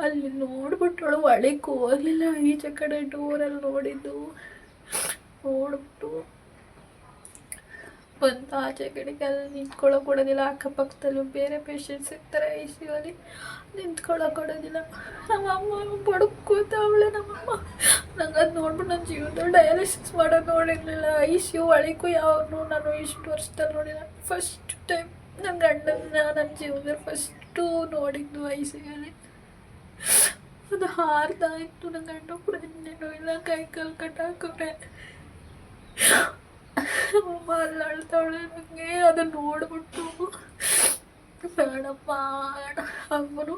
ಅಲ್ಲಿ ನೋಡ್ಬಿಟ್ಟಳು ಒಳಗೆ ಹೋಗಲಿಲ್ಲ. ಈಚೆ ಕಡೆ ಡೋರಲ್ಲಿ ನೋಡಿದ್ದು. ನೋಡ್ಬಿಟ್ಟು ಬಂದು ಆಚೆ ಕಡೆಗೆ ಅಲ್ಲಿ ನಿಂತ್ಕೊಳ್ಳೋಕೆ ಕೊಡೋದಿಲ್ಲ. ಅಕ್ಕಪಕ್ಕದಲ್ಲೂ ಬೇರೆ ಪೇಷಂಟ್ಸ್ ಇರ್ತಾರೆ ಐ ಸಿ ಅಲ್ಲಿ ನಿಂತ್ಕೊಳ್ಳೋಕೆ ಕೊಡೋದಿಲ್ಲ ನಮ್ಮಮ್ಮ ಬಡ್ಕೋತಾವಳೆ ನಮ್ಮಮ್ಮ ನಂಗೆ ಅದು ನೋಡ್ಬಿಟ್ಟು ನನ್ನ ಜೀವನ ಡಯಾಲಿಸಿಸ್ ಮಾಡೋದು ನೋಡಿರಲಿಲ್ಲ. ಐ ಸಿ ಯು ಒಳಗೂ ಯಾವನು ನಾನು ಇಷ್ಟು ವರ್ಷದಲ್ಲಿ ನೋಡಿಲ್ಲ. ಫಸ್ಟ್ ಟೈಮ್ ನನ್ನ ಗಂಡನ ನನ್ನ ಜೀವನದಲ್ಲಿ ಫಸ್ಟು ನೋಡಿದ್ದು ಐ ಸಿ ಯುಲಿ ಅದು ಹಾರ್ದಾಯಿತು ನನ್ನ ಗಂಡ ಪ್ರಜ್ಞೆನೂ ಇಲ್ಲ ಕೈ ಕಾಲು ಕಟ್ಟಾಕವ್ರೆ ಅಮ್ಮ ಅಲ್ಲಿ ಅಳ್ತಾವಳೆ ನನಗೆ ಅದನ್ನು ನೋಡ್ಬಿಟ್ಟು. ಬೇಡಪ್ಪ. ಅಮ್ಮನು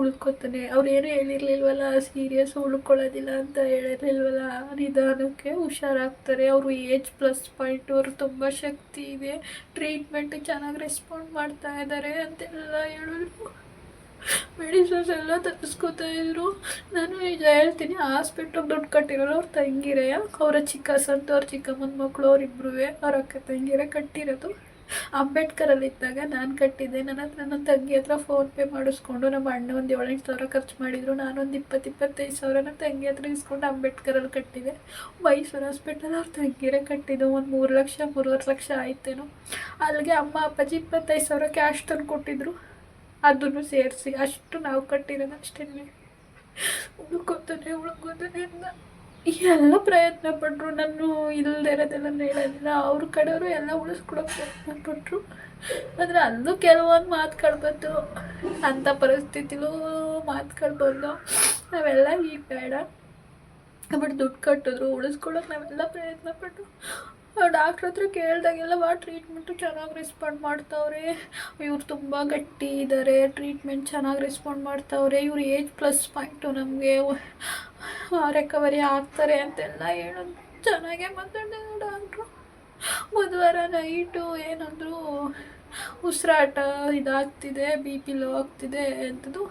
ಉಳ್ಕೊತಾನೆ. ಏನು ಹೇಳಿರ್ಲಿಲ್ವಲ್ಲ ಸೀರಿಯಸ್ ಉಳ್ಕೊಳ್ಳೋದಿಲ್ಲ ಅಂತ ಹೇಳಿರ್ಲಿಲ್ವಲ್ಲ, ನಿಧಾನಕ್ಕೆ ಹುಷಾರಾಗ್ತಾರೆ. ಅವರು ಏಜ್ ಪ್ಲಸ್ ಪಾಯಿಂಟ್ ಅವರು ತುಂಬ ಶಕ್ತಿ ಇದೆ. ಟ್ರೀಟ್ಮೆಂಟ್ ಚೆನ್ನಾಗಿ ರೆಸ್ಪಾಂಡ್ ಮಾಡ್ತಾ ಇದ್ದಾರೆ ಅಂತೆಲ್ಲ ಹೇಳಿದ್ರು ಮೆಡಿಸಿನ್ಸ್ ಎಲ್ಲ ತರಿಸ್ಕೊತಾ ಇದ್ರು. ನಾನು ಈಗ ಹೇಳ್ತೀನಿ ಹಾಸ್ಪಿಟ್ಲಿಗೆ ದುಡ್ಡು ಕಟ್ಟಿರೋರು ಅವ್ರ ತಂಗಿರೆಯ ಅವರ ಚಿಕ್ಕ ಸಂತ ಅವ್ರ ಚಿಕ್ಕಮ್ಮನ ಮಕ್ಕಳು ಅವ್ರಿಬ್ರು ಅವ್ರ ಅಕ್ಕ ತಂಗಿರೆ ಕಟ್ಟಿರೋದು. ಅಂಬೇಡ್ಕರಲ್ಲಿ ಇದ್ದಾಗ ನಾನು ಕಟ್ಟಿದ್ದೆ. ನನ್ನ ಹತ್ರ ನನ್ನ ತಂಗಿ ಹತ್ರ ಫೋನ್ಪೇ ಮಾಡಿಸ್ಕೊಂಡು ನಮ್ಮ ಅಣ್ಣ ಒಂದು ಏಳೆಂಟು ಸಾವಿರ ಖರ್ಚು ಮಾಡಿದ್ರು. ನಾನೊಂದು ಇಪ್ಪತ್ತು ಇಪ್ಪತ್ತೈದು ಸಾವಿರ ನನ್ನ ತಂಗಿ ಹತ್ರ ಇಸ್ಕೊಂಡು ಅಂಬೇಡ್ಕರಲ್ಲಿ ಕಟ್ಟಿದೆ. ಮೈಸೂರು ಹಾಸ್ಪಿಟಲ್ ಅವ್ರ ತಂಗಿರೇ ಕಟ್ಟಿದ್ದು. ಒಂದು ಮೂರು ಲಕ್ಷ, ಮೂರುವರೆ ಲಕ್ಷ ಆಯ್ತೇನೋ. ಅಲ್ಲಿಗೆ ಅಮ್ಮ, ಅಪ್ಪಾಜಿ ಇಪ್ಪತ್ತೈದು ಸಾವಿರ ಕ್ಯಾಶ್ ತಂದು ಕೊಟ್ಟಿದ್ರು. ಅದನ್ನು ಸೇರಿಸಿ. ಅಷ್ಟು ನಾವು ಕಟ್ಟಿರೋದು ಅಷ್ಟೇ ಉಳ್ಕೊತಾನೆ ಉಳ್ಕೊತಾನೆ ಅಂತ ಎಲ್ಲ ಪ್ರಯತ್ನ ಪಟ್ಟರು ನಾನು ಇಲ್ಲದೆ ಇರೋದೆಲ್ಲ ಹೇಳೋದಿಲ್ಲ. ಅವ್ರ ಕಡೆಯವರು ಎಲ್ಲ ಉಳಿಸ್ಕೊಡೋಕೆ ಪ್ರಯತ್ನ ಪಟ್ಟರು ಆದರೆ ಅಲ್ಲೂ ಕೆಲವೊಂದು ಮಾತುಗಳು ಬಂತು ಅಂಥ ಪರಿಸ್ಥಿತಿಲೂ ಮಾತುಗಳು ಬಂದು, ನಾವೆಲ್ಲ ಈಗ ಬೇಡ. ಬಟ್ ದುಡ್ಡು ಕಟ್ಟಿದ್ರು ಉಳಿಸ್ಕೊಳ್ಳೋಕೆ ನಾವೆಲ್ಲ ಪ್ರಯತ್ನ ಪಟ್ಟು ಡಾಕ್ಟ್ರ್ ಹತ್ರ ಕೇಳಿದಾಗೆಲ್ಲ, ವಾ ಟ್ರೀಟ್ಮೆಂಟು ಚೆನ್ನಾಗಿ ರೆಸ್ಪಾಂಡ್ ಮಾಡ್ತಾವ್ರೆ. ಇವ್ರು ತುಂಬ ಗಟ್ಟಿ ಇದ್ದಾರೆ ಟ್ರೀಟ್ಮೆಂಟ್ ಚೆನ್ನಾಗಿ ರೆಸ್ಪಾಂಡ್ ಮಾಡ್ತಾವ್ರೆ. ಇವ್ರು ಏಜ್ ಪ್ಲಸ್ ಪಾಯಿಂಟು ನಮಗೆ ರಿಕವರಿ ಆಗ್ತಾರೆ ಅಂತೆಲ್ಲ ಹೇಳೋದು. ಚೆನ್ನಾಗೇ ಮಾತಾಡಿದೆ ಡಾಕ್ಟ್ರು. ಬುಧವಾರ ನೈಟು ಏನಂದ್ರು ಉಸಿರಾಟ ಇದಾಗ್ತಿದೆ ಬಿ ಪಿ ಲೋ ಆಗ್ತಿದೆ ಅಂತದ್ದು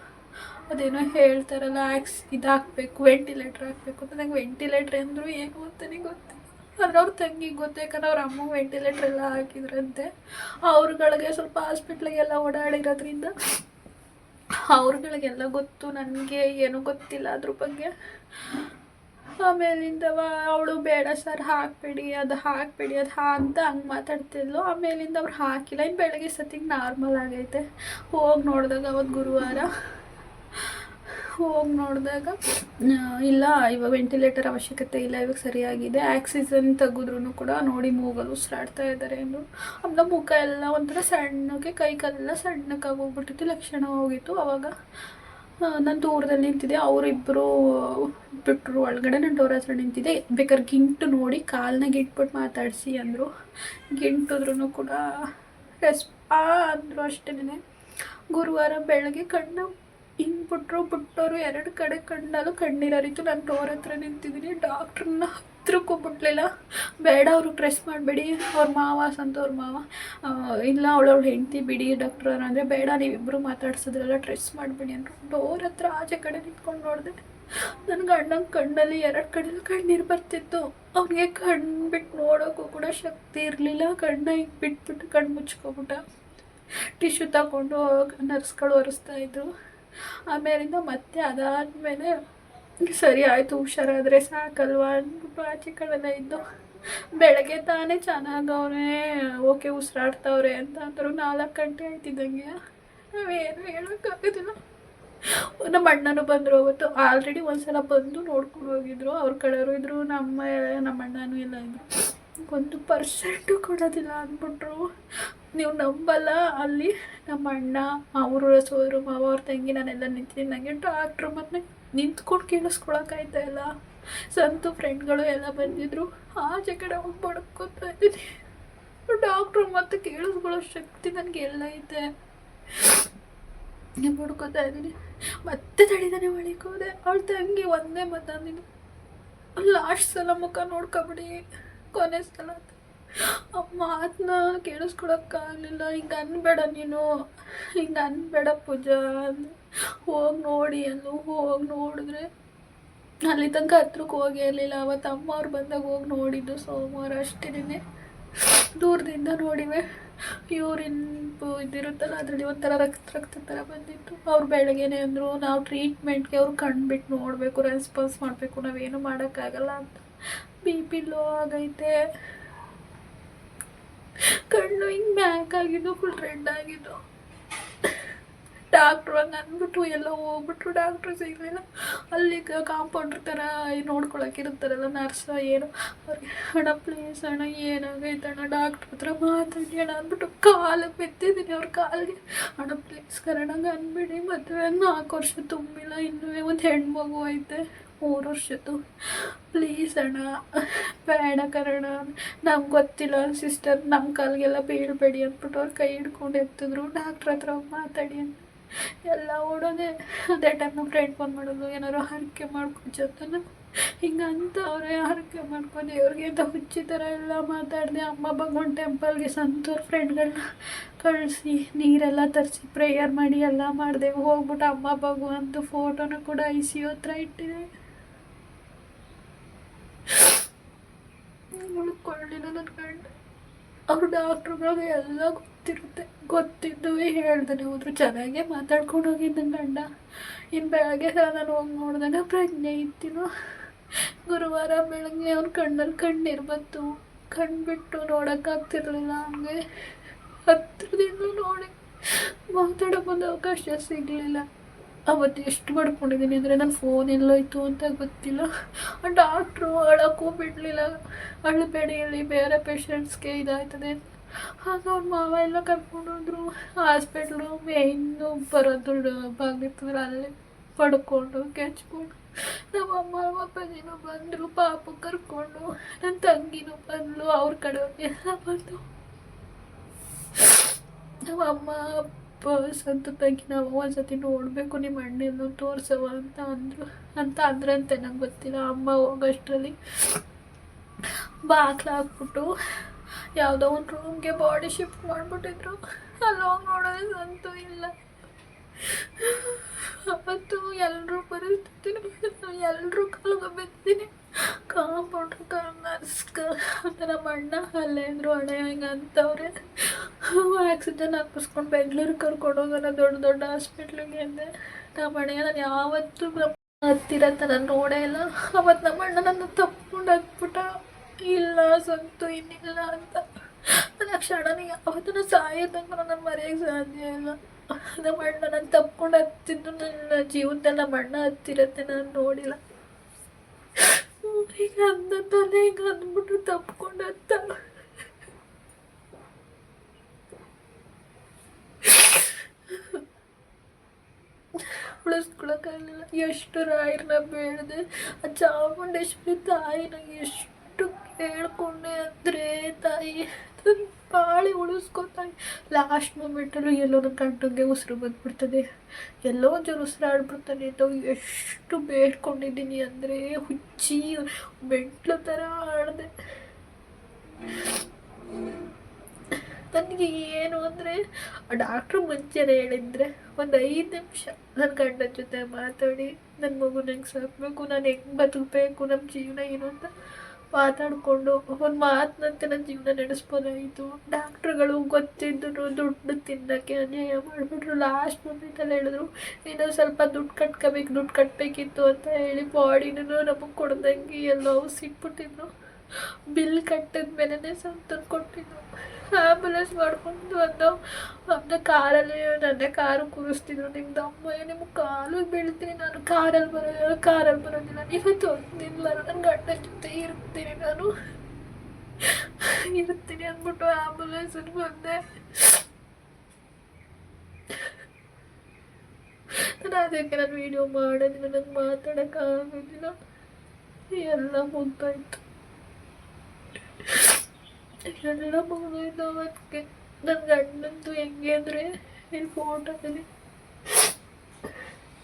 ಅದೇನೋ ಹೇಳ್ತಾರಲ್ಲ, ಆಕ್ಸ್ ಇದಾಗಬೇಕು ವೆಂಟಿಲೇಟ್ರ್ ಹಾಕ್ಬೇಕು ಅಂತ. ನಂಗೆ ವೆಂಟಿಲೇಟ್ರ್ ಅಂದರು ಏನು ಅಂತಲೇ ಗೊತ್ತಿಲ್ಲ. ಆದರೆ ಅವ್ರ ತಂಗಿಗೆ ಗೊತ್ತು ಅವ್ರ ಅಮ್ಮ ವೆಂಟಿಲೇಟರ್ ಎಲ್ಲ ಹಾಕಿದ್ರಂತೆ. ಅವ್ರುಗಳಿಗೆ ಸ್ವಲ್ಪ ಹಾಸ್ಪಿಟ್ಲಿಗೆಲ್ಲ ಓಡಾಡಿರೋದ್ರಿಂದ ಅವ್ರುಗಳಿಗೆಲ್ಲ ಗೊತ್ತು, ನನಗೆ ಏನೂ ಗೊತ್ತಿಲ್ಲ ಅದ್ರ ಬಗ್ಗೆ. ಆಮೇಲಿಂದ ಅವಳು ಬೇಡ ಸರ್ ಹಾಕಬೇಡಿ, ಅದು ಹಾಕಬೇಡಿ, ಅದು ಅಂತ ಹಂಗೆ ಮಾತಾಡ್ತಿದ್ಲು. ಆಮೇಲಿಂದ ಅವ್ರು ಹಾಕಿಲ್ಲ. ಇನ್ನು ಬೆಳಗ್ಗೆ ಸತಿಗೆ ನಾರ್ಮಲ್ ಆಗೈತೆ. ಹೋಗಿ ನೋಡಿದಾಗ ಅವತ್ತು ಗುರುವಾರ ಹೋಗಿ ನೋಡಿದಾಗ ಇಲ್ಲ, ಇವಾಗ ವೆಂಟಿಲೇಟರ್ ಅವಶ್ಯಕತೆ ಇಲ್ಲ, ಇವಾಗ ಸರಿಯಾಗಿದೆ. ಆಕ್ಸಿಜನ್ ತೆಗೆದ್ರೂ ಕೂಡ ನೋಡಿ ಮೂಗಲು ಉಸಿರಾಡ್ತಾ ಇದ್ದಾರೆ ಅಂದರು ಆಮೇಲೆ ಮುಖ ಎಲ್ಲ ಒಂಥರ ಸಣ್ಣಗೆ ಕೈ ಕಾಲೆಲ್ಲ ಸಣ್ಣಕ್ಕಾಗಿ ಹೋಗ್ಬಿಟ್ಟಿತ್ತು ಲಕ್ಷಣ ಹೋಗಿತ್ತು. ಅವಾಗ ನಾನು ದೂರದಲ್ಲಿ ನಿಂತಿದ್ದೆ ಅವರಿಬ್ಬರು ಬಿಟ್ಟರು ಒಳಗಡೆ ನಾನು ಡೋರ್ ಹತ್ರ ನಿಂತಿದ್ದೆ ಬೇಕಾದ್ರೆ ಗಿಂಟು ನೋಡಿ ಕಾಲನ್ನ ಇಟ್ಬಿಟ್ಟು ಮಾತಾಡಿಸಿ ಅಂದರು. ಗಿಂಟಿದ್ರೂ ಕೂಡ ರೆಸ್ಪಾ ಅಂದರು ಅಷ್ಟೇ ಗುರುವಾರ ಬೆಳಗ್ಗೆ ಕಣ್ಣು ಹಿಂಗೆ ಬಿಟ್ರು ಬಿಟ್ಟೋರು ಎರಡು ಕಡೆ ಕಣ್ಣಲ್ಲೂ ಕಣ್ಣೀರರಿತು ನಾನು ಡೋರ್ ಹತ್ರ ನಿಂತಿದ್ದೀನಿ. ಡಾಕ್ಟ್ರನ್ನ ಹತ್ರಕ್ಕೂ ಬಿಡ್ಲಿಲ್ಲ. ಬೇಡ, ಅವರು ಪ್ರೆಸ್ ಮಾಡಬೇಡಿ. ಅವ್ರ ಮಾವ, ಸಂತ ಅವ್ರ ಮಾವ. ಇಲ್ಲ, ಅವಳವಳು ಹೆಂಡ್ತಿ ಬಿಡಿ ಡಾಕ್ಟ್ರ್ ಅಂದರೆ ಬೇಡ ನೀವಿಬ್ಬರು ಮಾತಾಡ್ಸಿದ್ರಲ್ಲ ಟ್ರೆಸ್ ಮಾಡಬೇಡಿ ಅಂದರು. ಡೋರ್ ಹತ್ರ ಆಚೆ ಕಡೆ ನಿಂತ್ಕೊಂಡು ನೋಡಿದೆ. ನನಗೆ ಅಣ್ಣನ ಕಣ್ಣಲ್ಲಿ ಎರಡು ಕಡೆಯಲ್ಲಿ ಕಣ್ಣೀರು ಬರ್ತಿತ್ತು. ಅವನಿಗೆ ಕಣ್ಣು ಬಿಟ್ಟು ನೋಡೋಕ್ಕೂ ಕೂಡ ಶಕ್ತಿ ಇರಲಿಲ್ಲ. ಕಣ್ಣ ಹಿಂಗೆ ಬಿಟ್ಬಿಟ್ಟು ಕಣ್ಣು ಮುಚ್ಕೊಬಿಟ್ಟ ಟಿಶ್ಯೂ ತಗೊಂಡು ನರ್ಸ್ಗಳು ಒರೆಸ್ತಾ ಇದ್ರು. ಆಮೇಲಿಂದ ಮತ್ತೆ ಅದಾದ್ಮೇಲೆ ಸರಿ ಆಯಿತು, ಹುಷಾರಾದರೆ ಸಾಕಲ್ವಾ ಅಂದ್ಬಿಟ್ಟು ಆಚೆ ಕಡೆಲ್ಲ ಇದ್ದು ಬೆಳಗ್ಗೆ ತಾನೇ ಚೆನ್ನಾಗವ್ರೆ, ಓಕೆ ಉಸಿರಾಡ್ತವ್ರೆ ಅಂತ ಅಂದರು. ನಾಲ್ಕು ಗಂಟೆ ಆಯ್ತಿದ್ದಂಗೆ ನಾವೇನು ಹೇಳೋಕ್ಕಾಗೋದಿಲ್ಲ. ನಮ್ಮ ಅಣ್ಣನೂ ಬಂದರು ಅವತ್ತು. ಆಲ್ರೆಡಿ ಒಂದ್ಸಲ ಬಂದು ನೋಡ್ಕೊಂಡು ಹೋಗಿದ್ರು. ಅವ್ರ ಕಡೆಯವರು ಇದ್ರು, ನಮ್ಮ ನಮ್ಮ ಅಣ್ಣನೂ ಎಲ್ಲ ಇದ್ರು. ಒಂದು ಪರ್ಸೆಂಟು ಕೊಡೋದಿಲ್ಲ ಅಂದ್ಬಿಟ್ರು. ನೀವು ನಂಬಲ್ಲ? ಅಲ್ಲಿ ನಮ್ಮ ಅಣ್ಣ ಅವರು ಸೋದರು ಮಾವ ಅವ್ರ ತಂಗಿ, ನಾನೆಲ್ಲ ನಿಂತೀನಿ ನನಗೆ ಡಾಕ್ಟ್ರು ಮತ್ತು ನಿಂತ್ಕೊಂಡು ಕೇಳಿಸ್ಕೊಳಕ್ಕಾಯ್ತಾ ಇಲ್ಲ. ಸಂತು, ಫ್ರೆಂಡ್ಗಳು ಎಲ್ಲ ಬಂದಿದ್ರು. ಆಚೆ ಕಡೆ ಹೋಗಿ ಬಡ್ಕೊತಾ ಇದ್ದೀನಿ. ಡಾಕ್ಟ್ರು ಮತ್ತೆ ಕೇಳಿಸ್ಕೊಳ್ಳೋ ಶಕ್ತಿ ನನಗೆ ಎಲ್ಲ ಐತೆ ಬಡ್ಕೋತಾ ಇದ್ದೀನಿ. ಮತ್ತೆ ತಡಿದಾನೆ ಒಳಗೆ ಅವಳ ತಂಗಿ ಒಂದೇ ಮಾತಾಡಿದ್ದು ಲಾಸ್ಟ್ ಸಲ ಮುಖ ನೋಡ್ಕೊಬಿಡಿ. ಕೊನೆ ಸಲ ಅಂತ. ಆ ಮಾತನ್ನ ಕೇಳಿಸ್ಕೊಳಕ್ಕಾಗಲಿಲ್ಲ. ಹಿಂಗೆ ಅನ್ಬೇಡ ನೀನು. ಹಿಂಗೆ ಅನ್ಬೇಡ ಪೂಜಾ. ಹೋಗಿ ನೋಡಿ ಅಂದು ಹೋಗಿ ನೋಡಿದ್ರೆ ಅಲ್ಲಿ ತನಕ ಹತ್ರಕ್ಕೆ ಹೋಗೇ ಇರಲಿಲ್ಲ. ಅವತ್ತು ಅಮ್ಮ ಅವ್ರು ಬಂದಾಗ ಹೋಗಿ ನೋಡಿದ್ದು ಸೋಮವಾರ ಅಷ್ಟಿದ್ದೀನಿ ದೂರದಿಂದ ನೋಡಿವೆ. ಯೂರಿನ್ ಇದಿರುತ್ತಲ್ಲ, ಅದರಲ್ಲಿ ಒಂಥರ ರಕ್ತ ರಕ್ತ ಥರ ಬಂದಿತ್ತು. ಅವ್ರು ಬೆಳಗ್ಗೆನೆ ಅಂದರು, ನಾವು ಟ್ರೀಟ್ಮೆಂಟ್ಗೆ ಅವ್ರು ಕಣ್ಬಿಟ್ಟು ನೋಡಬೇಕು ರೆಸ್ಪಾನ್ಸ್ ಮಾಡಬೇಕು, ನಾವೇನು ಮಾಡೋಕ್ಕಾಗಲ್ಲ ಅಂತ. ಬಿ ಪಿ ಲೋ ಆಗೈತೆ. ಕಣ್ಣು ಹಿಂಗೆ ಬ್ಯಾಕ್ ಆಗಿದ್ದು ಫುಲ್ ರೆಡ್ ಆಗಿದ್ದು. ಡಾಕ್ಟ್ರು ಹಂಗೆ ಅಂದ್ಬಿಟ್ಟು ಎಲ್ಲ ಹೋಗ್ಬಿಟ್ರು. ಡಾಕ್ಟ್ರು ಸಿಗಲಿಲ್ಲ. ಅಲ್ಲಿ ಕಾಂಪೌಂಡ್ರ್ ಥರ ನೋಡ್ಕೊಳಕ್ಕೆ ಇರ್ತಾರಲ್ಲ ನರ್ಸ ಏನು. ಅವ್ರಿಗೆ, ಅಣ್ಣ ಪ್ಲೀಸ್ ಅಣ್ಣ, ಏನಾಗೈತೆ ಅಣ್ಣ? ಡಾಕ್ಟ್ರ್ ಹತ್ರ ಮಾತಾಡಿ ಅಣ್ಣ ಅಂದ್ಬಿಟ್ಟು ಕಾಲಿಗೆ ಬಿದ್ದಿದ್ದೀನಿ ಅವ್ರ ಕಾಲಿಗೆ. ಅಣ್ಣ ಪ್ಲೀಸ್ ಕರಣಂಗೆ ಅಂದ್ಬಿಡಿ. ಮದುವೆ ನಾಲ್ಕು ವರ್ಷ ತುಂಬಿಲ್ಲ ಇನ್ನೂ ಒಂದು ಹೆಣ್ಮಗು ಐತೆ. ಮೂರು ವರ್ಷದ್ದು. ಪ್ಲೀಸ್ ಅಣ್ಣ, ಬೇಡ ಕರಣ. ನಮ್ಗೆ ಗೊತ್ತಿಲ್ಲ ಸಿಸ್ಟರ್ ನಮ್ಮ ಕಾಲಿಗೆಲ್ಲ ಬೀಳ್ಬೇಡಿ ಅಂದ್ಬಿಟ್ಟು ಅವ್ರು ಕೈ ಹಿಡ್ಕೊಂಡು ಎತ್ತಿದ್ರು. ಡಾಕ್ಟ್ರ್ ಹತ್ರ ಮಾತಾಡಿ ಅಂತ ಎಲ್ಲ ಓಡೋದೆ. ಅದೇ ಟೈಮ್ ನಮ್ಮ ಫ್ರೆಂಡ್ ಫೋನ್ ಮಾಡೋದು. ಏನಾರು ಹರಕೆ ಮಾಡ್ಕೊಚತ್ತಾನ ಹಿಂಗೆ ಅಂತ ಅವರೇ ಹರಕೆ ಮಾಡ್ಕೊಂಡು ಇವ್ರಿಗೆ ಅಂತ ಹುಚ್ಚಿ ಥರ ಎಲ್ಲ ಮಾತಾಡಿದೆ, ಅಮ್ಮ ಭಗವನ್ ಟೆಂಪಲ್ಗೆ ಸಂತೂರ್ ಫ್ರೆಂಡ್ಗಳನ್ನ ಕಳಿಸಿ, ನೀರೆಲ್ಲ ತರಿಸಿ ಪ್ರೇಯರ್ ಮಾಡಿ ಎಲ್ಲ ಮಾಡಿದೆ. ಹೋಗ್ಬಿಟ್ಟು ಅಮ್ಮ ಭಗವಂತು ಫೋಟೋನ ಕೂಡ ಐ ಸಿ ಹತ್ರ ಇಟ್ಟಿದೆ. ಉಳ್ಕೊಳ್ಳಿಲ್ಲ ನನ್ನ ಗಂಡ. ಅವ್ರ ಡಾಕ್ಟ್ರುಗಳಿಗೆ ಎಲ್ಲ ಗೊತ್ತಿರುತ್ತೆ. ಗೊತ್ತಿದ್ದು ಹೇಳ್ದೆ ಹೋದ್ರು ಚೆನ್ನಾಗೆ ಮಾತಾಡ್ಕೊಂಡು ಹೋಗಿದ್ದ ಗಂಡ. ಇನ್ನು ಬೆಳಗ್ಗೆ ಸಹ ನಾನು ಹೋಗಿ ನೋಡಿದಾಗ ಪ್ರಜ್ಞೆ ಇತ್ತಿನ ಗುರುವಾರ ಬೆಳಗ್ಗೆ ಅವ್ನ ಕಣ್ಣಲ್ಲಿ ಕಣ್ಣೀರು ಬಂತು. ಕಣ್ಣು ಬಿಟ್ಟು ನೋಡೋಕ್ಕಾಗ್ತಿರ್ಲಿಲ್ಲ ಹಂಗೆ ಹತ್ತಿರದಿಂದ ನೋಡಿ ಮಾತಾಡೋಕೆ ಒಂದು ಅವಕಾಶ ಸಿಗಲಿಲ್ಲ. ಅವತ್ತು ಎಷ್ಟು ಮಾಡ್ಕೊಂಡಿದ್ದೀನಿ ಅಂದರೆ ನನ್ನ ಫೋನ್ ಎಲ್ಲೋಯ್ತು ಅಂತ ಗೊತ್ತಿಲ್ಲ. ಆ ಡಾಕ್ಟ್ರು ಅಳಕ್ಕೂ ಬಿಡಲಿಲ್ಲ. ಅಳಬೇಡಿ ಹೇಳಿ ಬೇರೆ ಪೇಷಂಟ್ಸ್ಗೆ ಇದಾಯ್ತದೆ. ಆಗ ಅವ್ರ ಮಾವ ಎಲ್ಲ ಕರ್ಕೊಂಡು ಹೋದ್ರು. ಹಾಸ್ಪಿಟ್ಲು ಮೇಯ್ನು ಬರೋದು ಬಾಗಿಲಿರ್ತದಲ್ಲ ಅಲ್ಲೇ ಪಡ್ಕೊಂಡು ಕೆಚ್ಕೊಂಡು. ನಮ್ಮ ಅಮ್ಮ ಅಪ್ಪಾಜಿನೂ ಬಂದರು, ಪಾಪು ಕರ್ಕೊಂಡು. ನನ್ನ ತಂಗಿನೂ ಬಂದಳು ಅವ್ರ ಕಡೆ ಎಲ್ಲ ಬಂದು. ನಮ್ಮ ಅಮ್ಮ ಸಂತ ತಂಗಿ ನಾವು ಒಂದ್ಸತಿ ನೋಡಬೇಕು, ನಿಮ್ಮ ಅಣ್ಣೆಲ್ಲ ತೋರ್ಸವ ಅಂತ ಅಂದರು. ಅಂತ ಅಂದ್ರಂತೆ, ನಂಗೆ ಗೊತ್ತಿಲ್ಲ. ಅಮ್ಮ ಹೋಗೋಷ್ಟರಲ್ಲಿ ಬಾಕ್ಲ ಹಾಕ್ಬಿಟ್ಟು ಯಾವುದೋ ಒಂದು ರೂಮ್ಗೆ ಬಾಡಿ ಶಿಫ್ಟ್ ಮಾಡಿಬಿಟ್ಟಿದ್ರು. ಅಲ್ಲಿ ಹೋಗಿ ನೋಡೋದು ಸಂತು ಇಲ್ಲ. ಅವತ್ತು ಎಲ್ಲರೂ ಬರೀತಿದ್ದೀನಿ ಎಲ್ಲರೂ ಕಾಲ್ಗೆ ಬಿದ್ದೀನಿ ಕಾಂಪೌಂಡ್ರ್ ಅಂತ ನಮ್ಮ ಅಣ್ಣ ಅಲ್ಲೇ ಇದ್ರು ಅಣ್ಣ ಹಿಂಗೆ ಅಂತವ್ರೆ ಆಕ್ಸಿಜನ್ ಹಾಕಿಸ್ಕೊಂಡು ಬೆಂಗಳೂರಿಗೆ ಕರ್ಕೊಂಡು ಹೋಗೋಣ ದೊಡ್ಡ ದೊಡ್ಡ ಹಾಸ್ಪಿಟ್ಲಿಗೆ ಅಂದೆ ನಮ್ಮ ಹಣೆಯ ನಾನು ಯಾವತ್ತೂ ಹತ್ತಿರ ಥರ ನೋಡೇ ಇಲ್ಲ ಅವತ್ತು ನಮ್ಮ ಅಣ್ಣ ನನ್ನ ತಪ್ಕೊಂಡು ಹಾಕ್ಬಿಟ್ಟ ಇಲ್ಲ ಸಂತು ಇನ್ನಿಲ್ಲ ಅಂತ ನನ್ನ ಕ್ಷಣನೇ ಯಾವತ್ತೂ ಸಾಯೋದಂಗ ನನ್ನ ಮರೆಯೋಕ್ಕೆ ಸಾಧ್ಯ ಇಲ್ಲ ನಮ್ಮ ಅಣ್ಣ ನಾನು ತಪ್ಕೊಂಡು ಹತ್ತಿದ್ದು ನನ್ನ ಜೀವನದಲ್ಲಿ ನಮ್ಮ ಅಣ್ಣ ಹತ್ತಿರತ್ತೆ ನಾನು ನೋಡಿಲ್ಲ ಈಗ ಅಂದಲ್ಲ ಈಗ ಅಂದ್ಬಿಟ್ಟು ತಪ್ಕೊಂಡು ಹತ್ತ ಉಳಿಸ್ಕೊಳಕ್ಕಾಗಲಿಲ್ಲ ಎಷ್ಟು ರಾಯರನ್ನ ಬೇಡಿದೆ ಆ ಚಾಮುಂಡೇಶ್ವರಿ ತಾಯಿನ ಎಷ್ಟು ಕೇಳ್ಕೊಂಡೆ ಅಂದರೆ ತಾಯಿ ನನ್ನ ಬಾಳಿ ಉಳಿಸ್ಕೊತಾಳೆ. ಲಾಸ್ಟ್ ಮೂಮೆಂಟಲ್ಲೂ ಎಲ್ಲೋ ಕಂಟಂಗೆ ಉಸಿರು ಬಂದ್ಬಿಡ್ತದೆ. ಎಲ್ಲೋ ಒಂಚೂರು ಉಸಿರಾಡ್ಬಿಡ್ತಾನೆ ಅಂತ ಎಷ್ಟು ಬೇಡ್ಕೊಂಡಿದ್ದೀನಿ ಅಂದರೆ ಹುಚ್ಚಿ ಮೆಂಟ್ಲು ಥರ ಆಡಿದೆ. ನನಗೆ ಏನು ಅಂದರೆ ಡಾಕ್ಟ್ರು ಮುಂಚೆನೇ ಹೇಳಿದ್ರೆ ಒಂದು ಐದು ನಿಮಿಷ ನನ್ನ ಗಂಡನ ಜೊತೆ ಮಾತಾಡಿ ನನ್ನ ಮಗು ನಂಗೆ ಸಾಕಬೇಕು, ನಾನು ಹೆಂಗೆ ಬದುಕಬೇಕು ನಮ್ಮ ಜೀವನ ಏನು ಅಂತ. ಮಾತಾಡಿಕೊಂಡು ಅವನ ಮಾತಿನಂತೆ ನನ್ನ ಜೀವನ ನಡೆಸ್ಬೋದಾಯಿತು ಡಾಕ್ಟ್ರುಗಳು ಗೊತ್ತಿದ್ದರು ದುಡ್ಡು ತಿನ್ನೋಕ್ಕೆ ಅನ್ಯಾಯ ಮಾಡಿಬಿಟ್ರು. ಲಾಸ್ಟ್ ಮೂಮೆಂಟಲ್ಲಿ ಹೇಳಿದ್ರು ಇನ್ನೂ ಸ್ವಲ್ಪ ದುಡ್ಡು ಕಟ್ಕೋಬೇಕು, ದುಡ್ಡು ಕಟ್ಟಬೇಕಿತ್ತು ಅಂತ ಹೇಳಿ ಬಾಡಿನೂ ನಮಗೆ ಕೊಡ್ದಂಗೆ ಎಲ್ಲೋ ಸಿಕ್ಬಿಟ್ಟಿದ್ರು. ಬಿಲ್ ಕಟ್ಟಿದ ಮೇಲೇ ಸ್ವಲ್ಪ ಕೊಟ್ಟಿದ್ದು ಆ್ಯಂಬುಲೆನ್ಸ್ ಮಾಡ್ಕೊಂಡು ಬಂದು ಒಂದು ಕಾರಲ್ಲಿ ನನ್ನೇ ಕಾರು ಕೂರಿಸ್ತಿದ್ರು. ನಿಮ್ದು ಅಮ್ಮ ನಿಮ್ಮ ಕಾಲು ಬೀಳ್ತೀನಿ ನಾನು. ಕಾರಲ್ಲಿ ಬರೋದಿಲ್ಲ ಕಾರಲ್ಲಿ ಬರೋದಿಲ್ಲ. ಇವತ್ತು ಒಂದಿಲ್ಲ ನನ್ನ ಗಂಡನ ಜೊತೆ ಇರ್ತೀನಿ ನಾನು. ಇರ್ತೀನಿ ಅಂದ್ಬಿಟ್ಟು ಆ್ಯಂಬುಲೆನ್ಸಲ್ಲಿ ಬಂದೆ. ನಾನು ಅದಕ್ಕೆ ನಾನು ವೀಡಿಯೋ ಮಾಡೋದಿಲ್ಲ, ನಂಗೆ ಮಾತಾಡೋಕ್ಕಾಗೋದಿಲ್ಲ. ಎಲ್ಲ ಮುಗ್ದಾಯ್ತು. ಎಲ್ಲ ಮಗು ಅವತ್ತಿಗೆ ನನ್ನ ಗಂಡಂದು ಹೆಂಗೆ ಅಂದರೆ ಇಲ್ಲಿ ಫೋಟೋದಲ್ಲಿ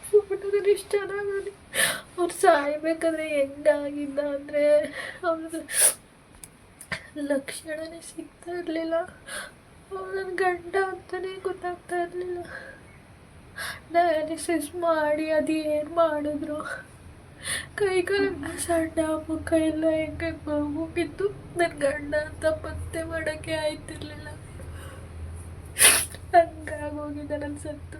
ಫೋಟೋದಲ್ಲಿ ಇಷ್ಟು ಚೆನ್ನಾಗಿ ಅವ್ರು ಸಾಯ್ಬೇಕಾದ್ರೆ ಹೆಂಗಾಗಿದ್ದ ಅಂದರೆ ಅವ್ರದ್ದು ಲಕ್ಷಣನೇ ಸಿಗ್ತಾ ಇರಲಿಲ್ಲ. ಅವ್ರು ನನ್ನ ಗಂಡ ಅಂತಲೇ ಗೊತ್ತಾಗ್ತಾ ಇರಲಿಲ್ಲ. ಡಯಾಲಿಸಿಸ್ ಮಾಡಿ, ಅದು ಏನು ಮಾಡಿದ್ರು? ಕೈಗೆಲ್ಲ ಸಣ್ಣ ಮುಖ ಎಲ್ಲ ಹೆಂಗೆ ಹೋಗಿತ್ತು? ನನ್ನ ಗಂಡ ಅಂತ ಪತ್ತೆ ಮಾಡೋಕ್ಕೆ ಆಯ್ತಿರ್ಲಿಲ್ಲ. ಹಂಗಾಗೋಗಿದ್ದ ನನ್ನ ಸತ್ತು.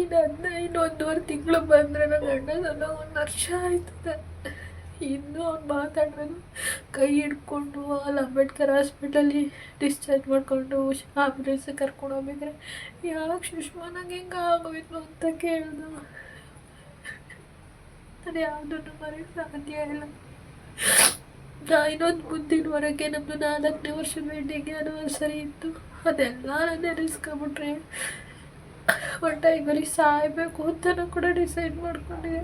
ಇನ್ನು ಅಂದ ಇನ್ನೊಂದುವರೆ ತಿಂಗಳು ಬಂದರೆ ನನ್ನ ಗಂಡ ಸಣ್ಣ ಒಂದು ವರ್ಷ ಆಯ್ತದ ಇನ್ನೂ ಅವ್ನು ಮಾತಾಡ್ಬೇಕು ಕೈ ಹಿಡ್ಕೊಂಡು ಅಲ್ಲಿ ಅಂಬೇಡ್ಕರ್ ಹಾಸ್ಪಿಟಲಿ ಡಿಸ್ಚಾರ್ಜ್ ಮಾಡಿಕೊಂಡು ಆಂಬುಲೆನ್ಸ್ ಕರ್ಕೊಂಡು ಹೋಗಿದ್ರೆ, ಯಾಕೆ ಸುಷ್ಮಾ ನಂಗೆ ಹೆಂಗೆ ಆಗೋಯ್ತು ಅಂತ ಕೇಳ್ದು. ನಾನು ಯಾವುದನ್ನು ಮರೆಯೋಕ್ಕೆ ಸಾಧ್ಯ ಇಲ್ಲ ನಾ ಇನ್ನೊಂದು ಮುಂದಿನವರೆಗೆ ನಮ್ಮದು ನಾಲ್ಕನೇ ವರ್ಷದ ವೆಡ್ಡಿಂಗ್ ಸರಿ ಇತ್ತು. ಅದೆಲ್ಲ ನೆನೆಸ್ಕೊಂಬಿಟ್ರೆ ಒಟ್ಟಾಗಿ ಬರೀ ಸಾಯಬೇಕು ಅಂತ ಕೂಡ ಡಿಸೈಡ್ ಮಾಡ್ಕೊಂಡಿದ್ದೆ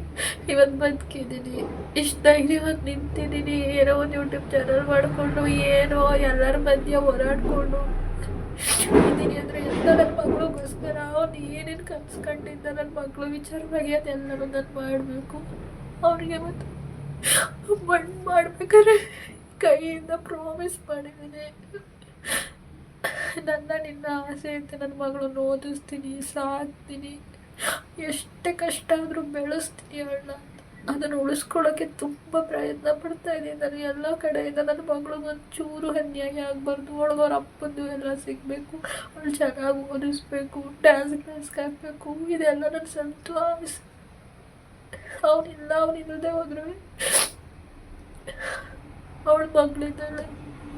ಇವತ್ತು ಬದುಕಿದ್ದೀನಿ, ಇಷ್ಟು ಧೈರ್ಯವಾಗಿ ನಿಂತಿದ್ದೀನಿ, ಏನೋ ಒಂದು ಯೂಟ್ಯೂಬ್ ಚಾನಲ್ ಮಾಡಿಕೊಂಡು, ಏನೋ ಎಲ್ಲರ ಮಧ್ಯೆ ಹೋರಾಡಿಕೊಂಡು ಇದ್ದೀನಿ ಅಂದರೆ ಎಲ್ಲ ನನ್ನ ಮಗಳಿಗೋಸ್ಕರ, ಅವ್ನು ಏನೇನು ಕನ್ಸ್ಕೊಂಡಿದ್ದ ನನ್ನ ಮಗಳು ವಿಚಾರವಾಗಿ ಅದೆಲ್ಲನೂ ನಾನು ಮಾಡಬೇಕು. ಅವ್ರಿಗೆ ಮತ್ತು ಮಣ್ಣು ಮಾಡ್ಬೇಕಾದ್ರೆ ಕೈಯಿಂದ ಪ್ರಾಮಿಸ್ ಮಾಡಿದ್ದೀನಿ. ನನ್ನ ನಿನ್ನ ಆಸೆ ಅಂತ ನನ್ನ ಮಗಳನ್ನು ಓದಿಸ್ತೀನಿ, ಸಾಕ್ತೀನಿ. ಎಷ್ಟೇ ಕಷ್ಟ ಆದರೂ ಬೆಳೆಸ್ತೀನಿ ಅವಳನ್ನ ಅದನ್ನು ಉಳಿಸ್ಕೊಳ್ಳೋಕ್ಕೆ ತುಂಬ ಪ್ರಯತ್ನ ಪಡ್ತಾ ಇದ್ದೀನಿ. ನಾನು ಎಲ್ಲ ಕಡೆಯಿಂದ ನನ್ನ ಮಗಳಿಗೆ ಚೂರು ಅನ್ಯಾಯ ಆಗಬಾರ್ದು. ಒಳಗವ್ರ ಅಪ್ಪಂದು ಎಲ್ಲ ಸಿಗಬೇಕು. ಅವಳು ಚೆನ್ನಾಗಿ ಓದಿಸ್ಬೇಕು ಡ್ಯಾನ್ಸ್ ಕ್ಲಾಸ್ಗೆ ಹಾಕಬೇಕು. ಇದೆಲ್ಲ ನನ್ನ ಸಂತೋಷ. ಅವನಿಲ್ಲ ಅವನಿಲ್ಲದೆ ಹೋದ್ರು. ಅವಳ ಮಗಳಿದ್ದಾಳೆ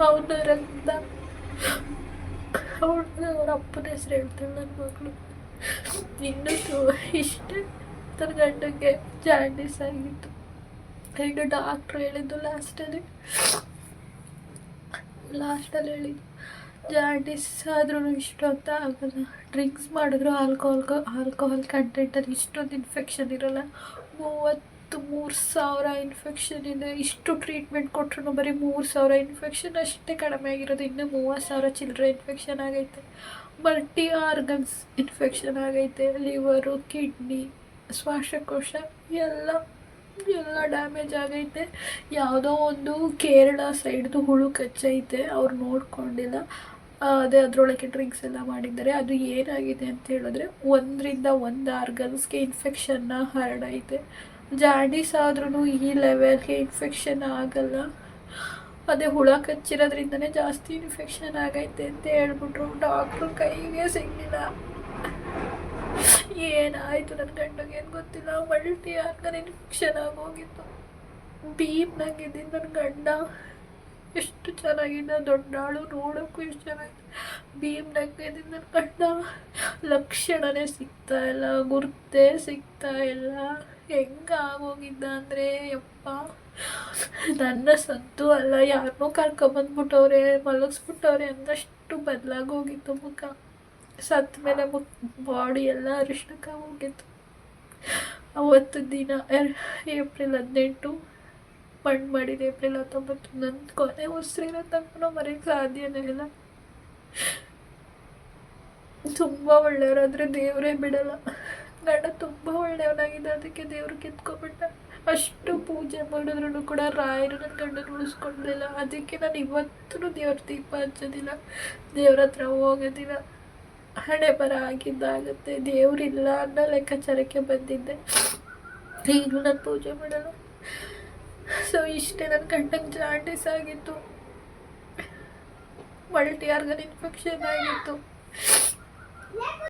ಅವನ ರಕ್ತ ಅವಳ ಅವ್ರ ಅಪ್ಪನ ಹೆಸರು ಹೇಳ್ತಾಳೆ ನನ್ನ ಮಗಳು. ಇನ್ನೂ ಇಷ್ಟೇ. ತನ್ನ ಗಂಡಗೆ ಜಾಂಡೀಸ್ ಆಗಿತ್ತು. ಈಗ ಡಾಕ್ಟ್ರು ಹೇಳಿದ್ದು ಲಾಸ್ಟಲ್ಲಿ ಲಾಸ್ಟಲ್ಲಿ ಹೇಳಿದ್ದು, ಜಾಂಡೀಸ್ ಆದ್ರೂ ಇಷ್ಟು ಅಂತ ಆಗಲ್ಲ. ಡ್ರಿಂಕ್ಸ್ ಮಾಡಿದ್ರು ಆಲ್ಕೋಹಾಲ್ ಆಲ್ಕೋಹಾಲ್ ಕಂಟೆಂಟಲ್ಲಿ ಇಷ್ಟೊಂದು ಇನ್ಫೆಕ್ಷನ್ ಇರೋಲ್ಲ. ಮೂವತ್ತು ಮೂರು ಸಾವಿರ ಇನ್ಫೆಕ್ಷನ್ ಇದೆ. ಇಷ್ಟು ಟ್ರೀಟ್ಮೆಂಟ್ ಕೊಟ್ಟರು ಬರೀ ಮೂರು ಸಾವಿರ ಇನ್ಫೆಕ್ಷನ್ ಅಷ್ಟೇ ಕಡಿಮೆ ಆಗಿರೋದು. ಇನ್ನೂ ಮೂವತ್ತು ಸಾವಿರ ಚಿಲ್ಲರೆ ಇನ್ಫೆಕ್ಷನ್ ಆಗೈತೆ. ಮಲ್ಟಿ ಆರ್ಗನ್ಸ್ ಇನ್ಫೆಕ್ಷನ್ ಆಗೈತೆ. ಲಿವರು ಕಿಡ್ನಿ ಶ್ವಾಸಕೋಶ, ಎಲ್ಲ ಎಲ್ಲ ಡ್ಯಾಮೇಜ್ ಆಗೈತೆ. ಯಾವುದೋ ಒಂದು ಕೇರಳ ಸೈಡ್ದು ಹುಳು ಕಚ್ಚೈತೆ. ಅವ್ರು ನೋಡ್ಕೊಂಡಿಲ್ಲ. ಅದೇ ಅದರೊಳಗೆ ಡ್ರಿಂಕ್ಸ್ ಎಲ್ಲ ಮಾಡಿದ್ದಾರೆ. ಅದು ಏನಾಗಿದೆ ಅಂತ ಹೇಳಿದ್ರೆ, ಒಂದರಿಂದ ಒಂದು ಆರ್ಗನ್ಸ್ಗೆ ಇನ್ಫೆಕ್ಷನ್ನ ಹರಡೈತೆ. ಜಾಂಡೀಸ್ ಆದ್ರೂ ಈ ಲೆವೆಲ್ಗೆ ಇನ್ಫೆಕ್ಷನ್ ಆಗಲ್ಲ. ಅದೇ ಹುಳ ಕಚ್ಚಿರೋದ್ರಿಂದನೇ ಜಾಸ್ತಿ ಇನ್ಫೆಕ್ಷನ್ ಆಗೈತೆ ಅಂತ ಹೇಳ್ಬಿಟ್ರು. ಡಾಕ್ಟ್ರು ಕೈಗೆ ಸಿಗಲಿಲ್ಲ. ಏನಾಯಿತು ನನ್ನ ಗಂಡಗೆ ಏನು ಗೊತ್ತಿಲ್ಲ. ಮಲ್ಟಿ ಆರ್ಗನ್ ಇನ್ಫೆಕ್ಷನ್ ಆಗೋಗಿತ್ತು ಬೀಮ್ನಾಗಿದ್ದೀನಿ ನನ್ನ ಗಂಡ. ಎಷ್ಟು ಚೆನ್ನಾಗಿದ್ದ ದೊಡ್ಡಾಳು ನೋಡೋಕ್ಕೂ ಎಷ್ಟು ಚೆನ್ನಾಗಿದೆ. ಭೀಮ್ ನಗ್ಗದಿಂದ ಕಂಡ ಲಕ್ಷಣನೇ ಸಿಗ್ತಾ ಇಲ್ಲ, ಗುರ್ತೇ ಸಿಗ್ತಾ ಇಲ್ಲ. ಹೆಂಗೆ ಆಗೋಗಿದ್ದ ಅಂದರೆ ಯಪ್ಪ, ನನ್ನ ಸಂತು ಅಲ್ಲ, ಯಾರನ್ನೂ ಕರ್ಕೊಂಬಂದ್ಬಿಟ್ಟವ್ರೆ, ಮಲಗಿಸ್ಬಿಟ್ಟವ್ರೆ ಅಂದಷ್ಟು ಬದಲಾಗೋಗಿತ್ತು ಮುಖ. ಸತ್ತ ಮೇಲೆ ಮುಖ ಬಾಡಿ ಎಲ್ಲ ಅರಿಶಿನಕ್ಕಾಗೋಗಿತ್ತು ಅವತ್ತು ದಿನ, ಏಪ್ರಿಲ್ ಹದಿನೆಂಟು ಮಣ್ಣು ಮಾಡಿದ ಏಪ್ರಿಲ್ ಹತ್ತೊಂಬತ್ತು. ನನ್ನ ಕೊನೆ ಉಸಿರಿರೋ ತನಕ ಮರೆಯೋಕ್ಕೆ ಸಾಧ್ಯನೇ ಇಲ್ಲ. ತುಂಬ ಒಳ್ಳೆಯವರಾದರೆ ದೇವರೇ ಬಿಡಲ್ಲ. ಗಂಡ ತುಂಬ ಒಳ್ಳೆಯವನಾಗಿದೆ, ಅದಕ್ಕೆ ದೇವ್ರು ಕಿತ್ಕೊಬಿಟ್ಟ ಅಷ್ಟು ಪೂಜೆ ಮಾಡಿದ್ರು ಕೂಡ ರಾಯರು ನನ್ನ ಗಂಡನ ಉಳಿಸ್ಕೊಂಡಿಲ್ಲ ಅದಕ್ಕೆ ನಾನು ಇವತ್ತೂ ದೇವ್ರ ದೀಪ ಹಚ್ಚೋದಿಲ್ಲ. ದೇವ್ರ ಹತ್ರ ಹೋಗೋದಿಲ್ಲ. ಹಣೆ ಬರ ಆಗಿದ್ದಾಗುತ್ತೆ. ದೇವ್ರಿಲ್ಲ ಅನ್ನೋ ಲೆಕ್ಕಾಚಾರಕ್ಕೆ ಬಂದಿದ್ದೆ. ಈಗಲೂ ನಾನು ಪೂಜೆ ಮಾಡಲ್ಲ. ಸೊ ಇಷ್ಟೇ ನನ್ನ ಗಂಡಂಗೆ ಜಾಂಡೀಸ್ ಆಗಿತ್ತು. ಮಲ್ಟಿ ಆರ್ಗನ್ ಇನ್ಫೆಕ್ಷನ್ ಆಗಿತ್ತು.